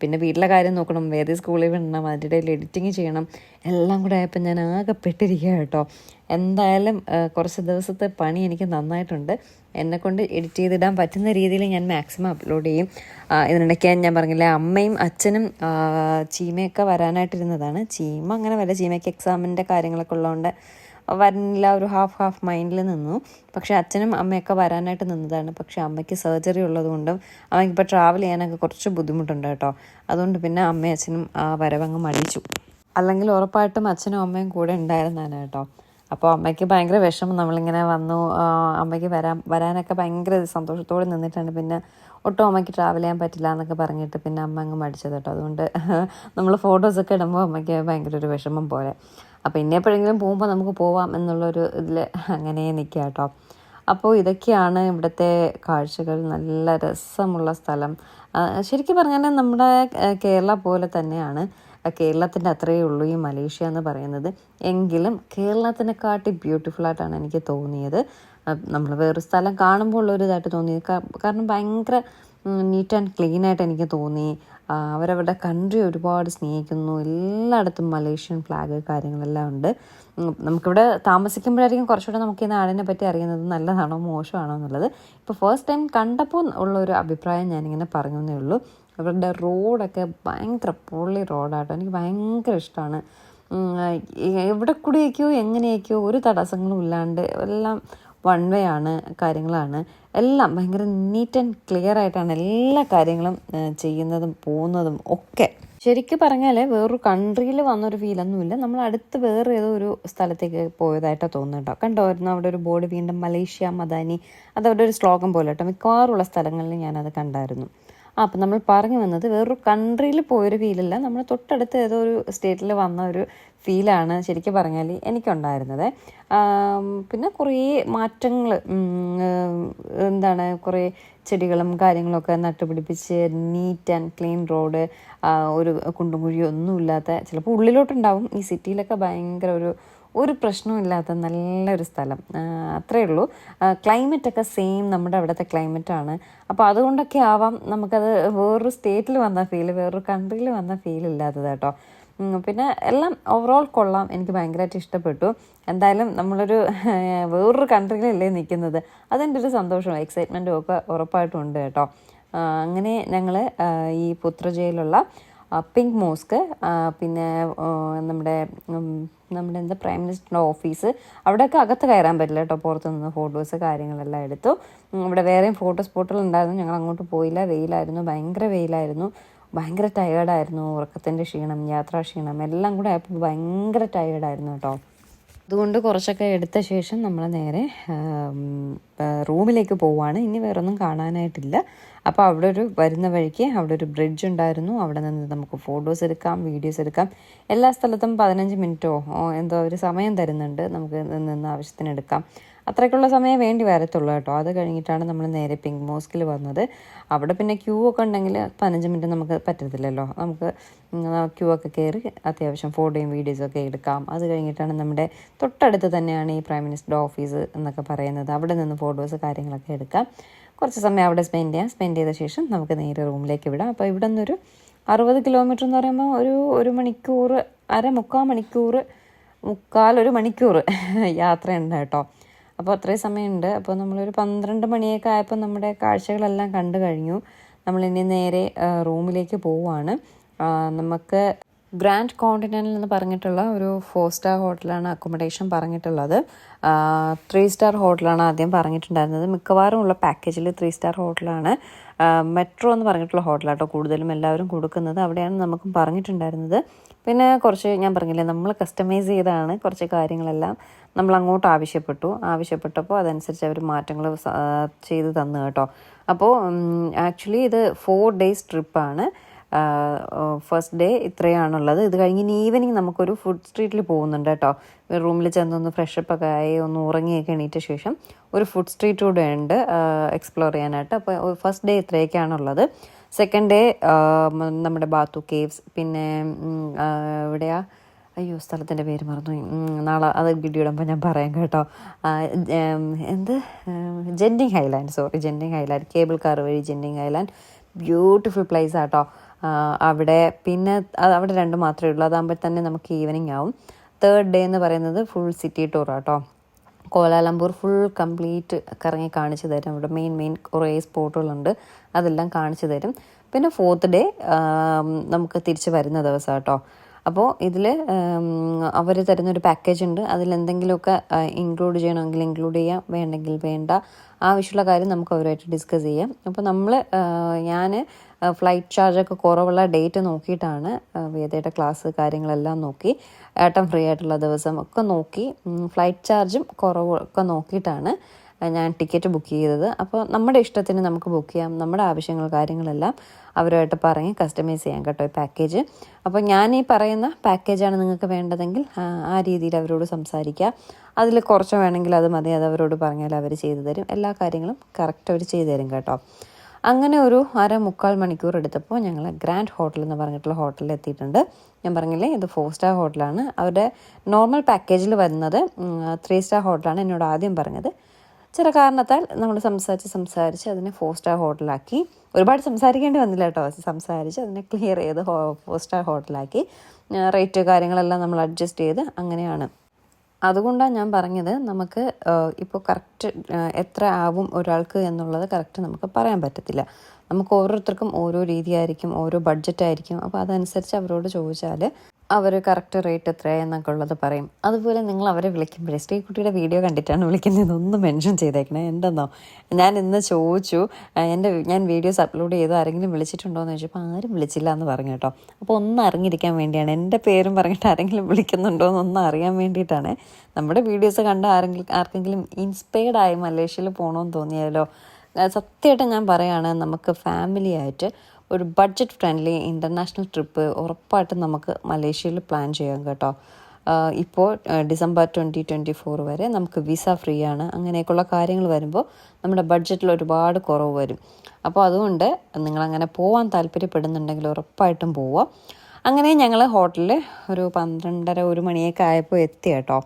പിന്നെ വീട്ടിലെ കാര്യം നോക്കണം. വേറെ സ്കൂളിൽ വിടണം. അതിന്റെ എഡിറ്റിങ് ചെയ്യണം. എല്ലാം കൂടെ ആയപ്പോൾ ഞാൻ ആകെ പെട്ടിരിക്കുക കേട്ടോ. എന്തായാലും കുറച്ച് ദിവസത്തെ പണി എനിക്ക് നന്നായിട്ടുണ്ട്. എന്നെക്കൊണ്ട് എഡിറ്റ് ചെയ്തിടാൻ പറ്റുന്ന രീതിയിൽ ഞാൻ മാക്സിമം അപ്ലോഡ് ചെയ്യും. ഇതിനിടയ്ക്ക് ഞാൻ പറഞ്ഞില്ലേ അമ്മയും അച്ഛനും ചീമയൊക്കെ വരാനായിട്ടിരുന്നതാണ്. ചീമ അങ്ങനെ വല്ല ചീമയ്ക്ക് എക്സാമിന്റെ കാര്യങ്ങളൊക്കെ ഉള്ളതുകൊണ്ട് വരുന്നില്ല ഒരു ഹാഫ് ഹാഫ് മൈൻഡിൽ നിന്നു. പക്ഷേ അച്ഛനും അമ്മയൊക്കെ വരാനായിട്ട് നിന്നതാണ്. പക്ഷേ അമ്മയ്ക്ക് സർജറി ഉള്ളതുകൊണ്ടും അമ്മയ്ക്ക് ഇപ്പോൾ ട്രാവൽ ചെയ്യാനൊക്കെ കുറച്ച് ബുദ്ധിമുട്ടുണ്ട് കേട്ടോ. അതുകൊണ്ട് പിന്നെ അമ്മയും അച്ഛനും ആ വരവങ്ങ് മടിച്ചു. അല്ലെങ്കിൽ ഉറപ്പായിട്ടും അച്ഛനും അമ്മയും കൂടെ ഉണ്ടായിരുന്നാണ് കേട്ടോ. അപ്പോൾ അമ്മയ്ക്ക് ഭയങ്കര വിഷമം. നമ്മളിങ്ങനെ വന്നു അമ്മയ്ക്ക് വരാൻ വരാനൊക്കെ ഭയങ്കര സന്തോഷത്തോടെ നിന്നിട്ടുണ്ട് പിന്നെ ഒട്ടും അമ്മയ്ക്ക് ട്രാവൽ ചെയ്യാൻ പറ്റില്ല എന്നൊക്കെ പറഞ്ഞിട്ട് പിന്നെ അമ്മ അങ്ങ് മടിച്ചത് കേട്ടോ. അതുകൊണ്ട് നമ്മൾ ഫോട്ടോസൊക്കെ ഇടുമ്പോൾ അമ്മയ്ക്ക് ഭയങ്കര ഒരു വിഷമം പോലെ. അപ്പോൾ ഇനി എപ്പോഴെങ്കിലും പോകുമ്പോൾ നമുക്ക് പോവാം എന്നുള്ളൊരു ഇതിൽ അങ്ങനെ നിൽക്കുക കേട്ടോ. അപ്പോൾ ഇതൊക്കെയാണ് ഇവിടുത്തെ കാഴ്ചകൾ. നല്ല രസമുള്ള സ്ഥലം. ശരിക്കും പറഞ്ഞാൽ നമ്മുടെ കേരള പോലെ തന്നെയാണ്. കേരളത്തിന്റെ അത്രയേ ഉള്ളൂ ഈ മലേഷ്യ എന്ന് പറയുന്നത്. എങ്കിലും കേരളത്തിനെക്കാട്ടി ബ്യൂട്ടിഫുൾ ആയിട്ടാണ് എനിക്ക് തോന്നിയത്. നമ്മൾ വേറൊരു സ്ഥലം കാണുമ്പോൾ ഉള്ളൊരിതായിട്ട് തോന്നിയത് കാരണം ഭയങ്കര നീറ്റ് ആൻഡ് ക്ലീൻ ആയിട്ട് എനിക്ക് തോന്നി. അവരവരുടെ കൺട്രി ഒരുപാട് സ്നേഹിക്കുന്നു. എല്ലായിടത്തും മലേഷ്യൻ ഫ്ലാഗ് കാര്യങ്ങളെല്ലാം ഉണ്ട്. നമുക്കിവിടെ താമസിക്കുമ്പോഴായിരിക്കും കുറച്ചുകൂടെ നമുക്ക് ഈ നാടിനെ പറ്റി അറിയുന്നത് നല്ലതാണോ മോശമാണോ എന്നുള്ളത്. ഇപ്പോൾ ഫസ്റ്റ് ടൈം കണ്ടപ്പോൾ ഉള്ളൊരു അഭിപ്രായം ഞാനിങ്ങനെ പറഞ്ഞു ഉള്ളൂ. അവരുടെ റോഡൊക്കെ ഭയങ്കര പൊള്ളി റോഡാട്ടോ. എനിക്ക് ഭയങ്കര ഇഷ്ടമാണ് എവിടെ കൂടിയൊക്കെയോ എങ്ങനെയൊക്കെയോ ഒരു തടസ്സങ്ങളും ഇല്ലാണ്ട് എല്ലാം വൺ വേ ആണ് കാര്യങ്ങളാണ്. എല്ലാം ഭയങ്കര നീറ്റ് ആൻഡ് ക്ലിയർ ആയിട്ടാണ് എല്ലാ കാര്യങ്ങളും ചെയ്യുന്നതും പോകുന്നതും ഒക്കെ. ശരിക്കും പറഞ്ഞാൽ വേറൊരു കൺട്രിയിൽ വന്നൊരു ഫീലൊന്നുമില്ല നമ്മൾ അടുത്ത് വേറെ ഏതോ ഒരു സ്ഥലത്തേക്ക് പോയതായിട്ടാണ് തോന്നുന്നുണ്ടോ കണ്ടോ കണ്ടോയിരുന്നു അവിടെ ഒരു ബോർഡ് വീണ്ടും മലേഷ്യ മദാനി അതവിടെ ഒരു ശ്ലോകം പോലെ കേട്ടോ മിക്കവാറുള്ള സ്ഥലങ്ങളിൽ ഞാനത് കണ്ടായിരുന്നു. അപ്പം നമ്മൾ പറഞ്ഞു വന്നത് വേറൊരു കൺട്രിയിൽ പോയൊരു ഫീലല്ല നമ്മൾ തൊട്ടടുത്ത് ഏതോ ഒരു സ്റ്റേറ്റിൽ വന്ന ഒരു ഫീലാണ് ശരിക്കും പറഞ്ഞാൽ എനിക്കുണ്ടായിരുന്നത്. പിന്നെ കുറേ മാറ്റങ്ങൾ എന്താണ് കുറേ ചെടികളും കാര്യങ്ങളൊക്കെ നട്ടുപിടിപ്പിച്ച് നീറ്റ് ആൻഡ് ക്ലീൻ റോഡ് ഒരു കുണ്ടും കുഴിയൊന്നുമില്ലാത്ത ചിലപ്പോൾ ഉള്ളിലോട്ടുണ്ടാവും. ഈ സിറ്റിയിലൊക്കെ ഭയങ്കര ഒരു ഒരു പ്രശ്നമില്ലാത്ത നല്ലൊരു സ്ഥലം. അത്രയേ ഉള്ളൂ. ക്ലൈമറ്റൊക്കെ സെയിം നമ്മുടെ അവിടുത്തെ ക്ലൈമറ്റാണ് അപ്പോൾ അതുകൊണ്ടൊക്കെ ആവാം നമുക്കത് വേറൊരു സ്റ്റേറ്റിൽ വന്ന ഫീൽ വേറൊരു കൺട്രിയിൽ വന്ന ഫീൽ ഇല്ലാത്തത് കേട്ടോ. പിന്നെ എല്ലാം ഓവറോൾ കൊള്ളാം. എനിക്ക് ഭയങ്കരമായിട്ട് ഇഷ്ടപ്പെട്ടു. എന്തായാലും നമ്മളൊരു വേറൊരു കൺട്രിയിലല്ലേ നിൽക്കുന്നത്? അതിന്റെ ഒരു സന്തോഷവും എക്സൈറ്റ്മെന്റും ഒക്കെ ഉറപ്പായിട്ടും ഉണ്ട് കേട്ടോ. അങ്ങനെ ഞങ്ങൾ ഈ പുത്രജയിലുള്ള പിങ്ക് മോസ്ക് പിന്നെ നമ്മുടെ നമ്മുടെ എന്താ പ്രൈം മിനിസ്റ്ററിന്റെ ഓഫീസ്. അവിടെയൊക്കെ അകത്ത് കയറാൻ പറ്റില്ല കേട്ടോ പുറത്തു നിന്ന് ഫോട്ടോസ് കാര്യങ്ങളെല്ലാം എടുത്തു. ഇവിടെ വേറെയും ഫോട്ടോ സ്പോട്ടുകൾ ഉണ്ടായിരുന്നു ഞങ്ങൾ അങ്ങോട്ട് പോയില്ല. വെയിലായിരുന്നു. ഭയങ്കര വെയിലായിരുന്നു. ഭയങ്കര ടയേർഡായിരുന്നു ഉറക്കത്തിന്റെ ക്ഷീണം യാത്രാ ക്ഷീണം എല്ലാം കൂടെ ആയപ്പോൾ ഭയങ്കര ടയേർഡായിരുന്നു കേട്ടോ. അതുകൊണ്ട് കുറച്ചൊക്കെ എടുത്ത ശേഷം നമ്മൾ നേരെ റൂമിലേക്ക് പോവാണ്. ഇനി വേറൊന്നും കാണാനായിട്ടില്ല. അപ്പോൾ അവിടെ ഒരു വരുന്ന വഴിക്ക് അവിടെ ഒരു ബ്രിഡ്ജ് ഉണ്ടായിരുന്നു. അവിടെ നിന്ന് നമുക്ക് ഫോട്ടോസ് എടുക്കാം വീഡിയോസ് എടുക്കാം. എല്ലാ സ്ഥലത്തും പതിനഞ്ച് മിനിറ്റോ എന്തോ ഒരു സമയം തരുന്നുണ്ട്. നമുക്ക് നിന്ന് ആവശ്യത്തിന് എടുക്കാം. അത്രയ്ക്കുള്ള സമയം വേണ്ടി വരത്തുള്ളൂ കേട്ടോ. അത് കഴിഞ്ഞിട്ടാണ് നമ്മൾ നേരെ പിങ്ക് മോസ്കിൽ വന്നത്. അവിടെ പിന്നെ ക്യൂ ഒക്കെ ഉണ്ടെങ്കിൽ പതിനഞ്ച് മിനിറ്റ് നമുക്ക് പറ്റത്തില്ലല്ലോ. നമുക്ക് ക്യൂ ഒക്കെ കയറി അത്യാവശ്യം ഫോട്ടോയും വീഡിയോസും ഒക്കെ എടുക്കാം. അത് കഴിഞ്ഞിട്ടാണ് നമ്മുടെ തൊട്ടടുത്ത് തന്നെയാണ് ഈ പ്രൈം മിനിസ്റ്റർ ഓഫീസ് എന്നൊക്കെ പറയുന്നത്. അവിടെ നിന്ന് ഫോട്ടോസ് കാര്യങ്ങളൊക്കെ എടുക്കാം. കുറച്ച് സമയം അവിടെ സ്പെൻഡ് ചെയ്യാം. സ്പെൻഡ് ചെയ്ത ശേഷം നമുക്ക് നേരെ റൂമിലേക്ക് വിടാം. അപ്പോൾ ഇവിടെ നിന്നൊരു അറുപത് കിലോമീറ്റർ എന്ന് പറയുമ്പോൾ ഒരു ഒരു മണിക്കൂർ അര മുക്കാൽ മണിക്കൂർ മുക്കാൽ ഒരു മണിക്കൂർ യാത്രയുണ്ട് കേട്ടോ. അപ്പോൾ അത്രയും സമയമുണ്ട്. അപ്പോൾ നമ്മളൊരു പന്ത്രണ്ട് മണിയൊക്കെ ആയപ്പോൾ നമ്മുടെ കാഴ്ചകളെല്ലാം കണ്ടു കഴിഞ്ഞു. നമ്മൾ ഇനി നേരെ റൂമിലേക്ക് പോവുകയാണ് നമുക്ക് ഗ്രാൻഡ് കോണ്ടിനെന്റൽ എന്ന് പറഞ്ഞിട്ടുള്ള ഒരു ഫോർ സ്റ്റാർ ഹോട്ടലാണ് അക്കോമഡേഷൻ പറഞ്ഞിട്ടുള്ളത്. ത്രീ സ്റ്റാർ ഹോട്ടലാണ് ആദ്യം പറഞ്ഞിട്ടുണ്ടായിരുന്നത്. മിക്കവാറും ഉള്ള പാക്കേജിൽ ത്രീ സ്റ്റാർ ഹോട്ടലാണ്. മെട്രോ എന്ന് പറഞ്ഞിട്ടുള്ള ഹോട്ടലാട്ടോ കൂടുതലും എല്ലാവരും കൊടുക്കുന്നത്. അവിടെയാണ് നമുക്കും പറഞ്ഞിട്ടുണ്ടായിരുന്നത്. പിന്നെ കുറച്ച് ഞാൻ പറഞ്ഞില്ലേ നമ്മൾ കസ്റ്റമൈസ് ചെയ്താണ് കുറച്ച് കാര്യങ്ങളെല്ലാം. നമ്മൾ അങ്ങോട്ട് ആവശ്യപ്പെട്ടു. ആവശ്യപ്പെട്ടപ്പോൾ അതനുസരിച്ച് അവർ മാറ്റങ്ങൾ ചെയ്ത് തന്നു കേട്ടോ. അപ്പോൾ ആക്ച്വലി ഇത് ഫോർ ഡേയ്സ് ട്രിപ്പാണ് ഫസ്റ്റ് ഡേ ഇത്രയാണുള്ളത്. ഇത് കഴിഞ്ഞ് ഇനി ഈവനിങ് നമുക്കൊരു ഫുഡ് സ്ട്രീറ്റിൽ പോകുന്നുണ്ട് കേട്ടോ. റൂമിൽ ചെന്നൊന്ന് ഫ്രഷപ്പ് ഒക്കെ ആയി ഒന്ന് ഉറങ്ങിയൊക്കെ എണീറ്റ ശേഷം ഒരു ഫുഡ് സ്ട്രീറ്റ് കൂടെ ഉണ്ട് എക്സ്പ്ലോർ ചെയ്യാനായിട്ട്. അപ്പോൾ ഫസ്റ്റ് ഡേ ഇത്രയൊക്കെയാണുള്ളത്. സെക്കൻഡ് ഡേ നമ്മുടെ ബാത്തു കേവ്സ് പിന്നെ എവിടെയാണ് എവിടെയാ? അയ്യോ സ്ഥലത്തിന്റെ പേര് മറന്നു നാളെ അത് വീഡിയോ ഞാൻ പറയാം കേട്ടോ. എന്ത്? Genting Highland sorry Genting Highland cable car വഴി ജെൻഡിങ് ഹൈലാൻഡ് ബ്യൂട്ടിഫുൾ പ്ലേസ് ആട്ടോ. അവിടെ പിന്നെ അവിടെ രണ്ട് മാത്രമേ ഉള്ളൂ. അതാകുമ്പോൾ തന്നെ നമുക്ക് ഈവനിങ് ആവും. തേർഡ് ഡേ എന്ന് പറയുന്നത് ഫുൾ സിറ്റി ടൂർ ആട്ടോ. കോലാലംപൂർ ഫുൾ കംപ്ലീറ്റ് കറങ്ങി കാണിച്ചു തരും. അവിടെ മെയിൻ മെയിൻ കുറേ സ്പോട്ടുകളുണ്ട് അതെല്ലാം കാണിച്ചു തരും. പിന്നെ ഫോർത്ത് ഡേ നമുക്ക് തിരിച്ച് വരുന്ന ദിവസം കേട്ടോ അപ്പോൾ ഇതിൽ അവർ തരുന്നൊരു പാക്കേജ് ഉണ്ട്. അതിൽ എന്തെങ്കിലുമൊക്കെ ഇൻക്ലൂഡ് ചെയ്യണമെങ്കിൽ ഇൻക്ലൂഡ് ചെയ്യാം. വേണ്ടെങ്കിൽ വേണ്ട. ആവശ്യമുള്ള കാര്യം നമുക്ക് അവരുമായിട്ട് ഡിസ്കസ് ചെയ്യാം. അപ്പോൾ നമ്മൾ ഞാൻ ഫ്ലൈറ്റ് ചാർജൊക്കെ കുറവുള്ള ഡേറ്റ് നോക്കിയിട്ടാണ് വേദയുടെ ക്ലാസ് കാര്യങ്ങളെല്ലാം നോക്കി ഏട്ടൻ ഫ്രീ ആയിട്ടുള്ള ദിവസം ഒക്കെ നോക്കി ഫ്ലൈറ്റ് ചാർജും കുറവൊക്കെ നോക്കിയിട്ടാണ് ഞാൻ ടിക്കറ്റ് ബുക്ക് ചെയ്തത്. അപ്പോൾ നമ്മുടെ ഇഷ്ടത്തിന് നമുക്ക് ബുക്ക് ചെയ്യാം. നമ്മുടെ ആവശ്യങ്ങൾ കാര്യങ്ങളെല്ലാം അവരുമായിട്ട് പറഞ്ഞ് കസ്റ്റമൈസ് ചെയ്യാം കേട്ടോ ഈ പാക്കേജ് അപ്പോൾ ഞാൻ ഈ പറയുന്ന പാക്കേജാണ് നിങ്ങൾക്ക് വേണ്ടതെങ്കിൽ ആ, രീതിയിൽ അവരോട് സംസാരിക്കുക അതിൽ കുറച്ച് വേണമെങ്കിൽ അത് മതി. അത് അവരോട് പറഞ്ഞാൽ അവർ ചെയ്തു തരും. എല്ലാ കാര്യങ്ങളും കറക്റ്റ് അവർ ചെയ്തു തരും കേട്ടോ. അങ്ങനെ ഒരു അര മുക്കാൽ മണിക്കൂർ എടുത്തപ്പോൾ ഞങ്ങൾ ഗ്രാൻഡ് ഹോട്ടൽ എന്ന് പറഞ്ഞിട്ടുള്ള ഹോട്ടലിൽ എത്തിയിട്ടുണ്ട്. ഞാൻ പറഞ്ഞില്ലേ ഇത് ഫോർ സ്റ്റാർ ഹോട്ടലാണ് അവരുടെ നോർമൽ പാക്കേജിൽ വരുന്നത് ത്രീ സ്റ്റാർ ഹോട്ടലാണ് എന്നോട് ആദ്യം പറഞ്ഞത്. ചില കാരണത്താൽ നമ്മൾ സംസാരിച്ച് സംസാരിച്ച് അതിനെ ഫോർ സ്റ്റാർ ഹോട്ടലാക്കി ഒരുപാട് സംസാരിക്കേണ്ടി വന്നില്ല കേട്ടോ. സംസാരിച്ച് അതിനെ ക്ലിയർ ചെയ്ത് ഫോർ സ്റ്റാർ ഹോട്ടലാക്കി റേറ്റ് കാര്യങ്ങളെല്ലാം നമ്മൾ അഡ്ജസ്റ്റ് ചെയ്ത് അങ്ങനെയാണ്. അതുകൊണ്ടാണ് ഞാൻ പറഞ്ഞത് നമുക്ക് ഇപ്പോൾ കറക്റ്റ് എത്ര ആവും ഒരാൾക്ക് എന്നുള്ളത് കറക്റ്റ് നമുക്ക് പറയാൻ പറ്റത്തില്ല. നമുക്ക് ഓരോരുത്തർക്കും ഓരോ രീതിയായിരിക്കും ഓരോ ബഡ്ജറ്റായിരിക്കും അപ്പോൾ അതനുസരിച്ച് അവരോട് ചോദിച്ചാൽ അവർ കറക്റ്റ് റേറ്റ് എത്രയെന്നൊക്കെ ഉള്ളത് പറയും. അതുപോലെ നിങ്ങൾ അവരെ വിളിക്കുമ്പോൾ വിളിക്കുമ്പോഴേ ശ്രീകുട്ടിയുടെ വീഡിയോ കണ്ടിട്ടാണ് വിളിക്കുന്നത്. ഒന്ന് മെൻഷൻ ചെയ്തേക്കണേ. എന്തെന്നോ? ഞാൻ ഇന്ന് ചോദിച്ചു എന്റെ ഞാൻ വീഡിയോസ് അപ്ലോഡ് ചെയ്തു? ആരെങ്കിലും വിളിച്ചിട്ടുണ്ടോ എന്ന് ചോദിച്ചപ്പോൾ ആരും വിളിച്ചില്ല എന്ന് പറഞ്ഞു കേട്ടോ. അപ്പോൾ ഒന്ന് അറിഞ്ഞിരിക്കാൻ വേണ്ടിയാണ്. എന്റെ പേരും പറഞ്ഞിട്ട് ആരെങ്കിലും വിളിക്കുന്നുണ്ടോ എന്നൊന്ന് അറിയാൻ വേണ്ടിയിട്ടാണ്. നമ്മുടെ വീഡിയോസ് കണ്ട ആരെങ്കിലും ആർക്കെങ്കിലും ഇൻസ്പയർഡ് ആയി മലേഷ്യയിൽ പോകണമെന്ന് തോന്നിയാലോ? സത്യമായിട്ട് ഞാൻ പറയുകയാണ് നമുക്ക് ഫാമിലി ആയിട്ട് ഒരു ബഡ്ജറ്റ് ഫ്രണ്ട്ലി ഇന്റർനാഷണൽ ട്രിപ്പ് ഉറപ്പായിട്ടും നമുക്ക് മലേഷ്യയിൽ പ്ലാൻ ചെയ്യാം കേട്ടോ. ഇപ്പോൾ ഡിസംബർ ട്വന്റി ട്വന്റി ഫോർ വരെ നമുക്ക് വിസ ഫ്രീ ആണ്. അങ്ങനെയൊക്കെയുള്ള കാര്യങ്ങൾ വരുമ്പോൾ നമ്മുടെ ബഡ്ജറ്റിൽ ഒരുപാട് കുറവ് വരും. അപ്പോൾ അതുകൊണ്ട് നിങ്ങളങ്ങനെ പോകാൻ താല്പര്യപ്പെടുന്നുണ്ടെങ്കിൽ ഉറപ്പായിട്ടും പോവുക അങ്ങനെ ഞങ്ങൾ ഹോട്ടലിൽ ഒരു പന്ത്രണ്ടര ഒരു മണിയൊക്കെ ആയപ്പോൾ എത്തി കേട്ടോ.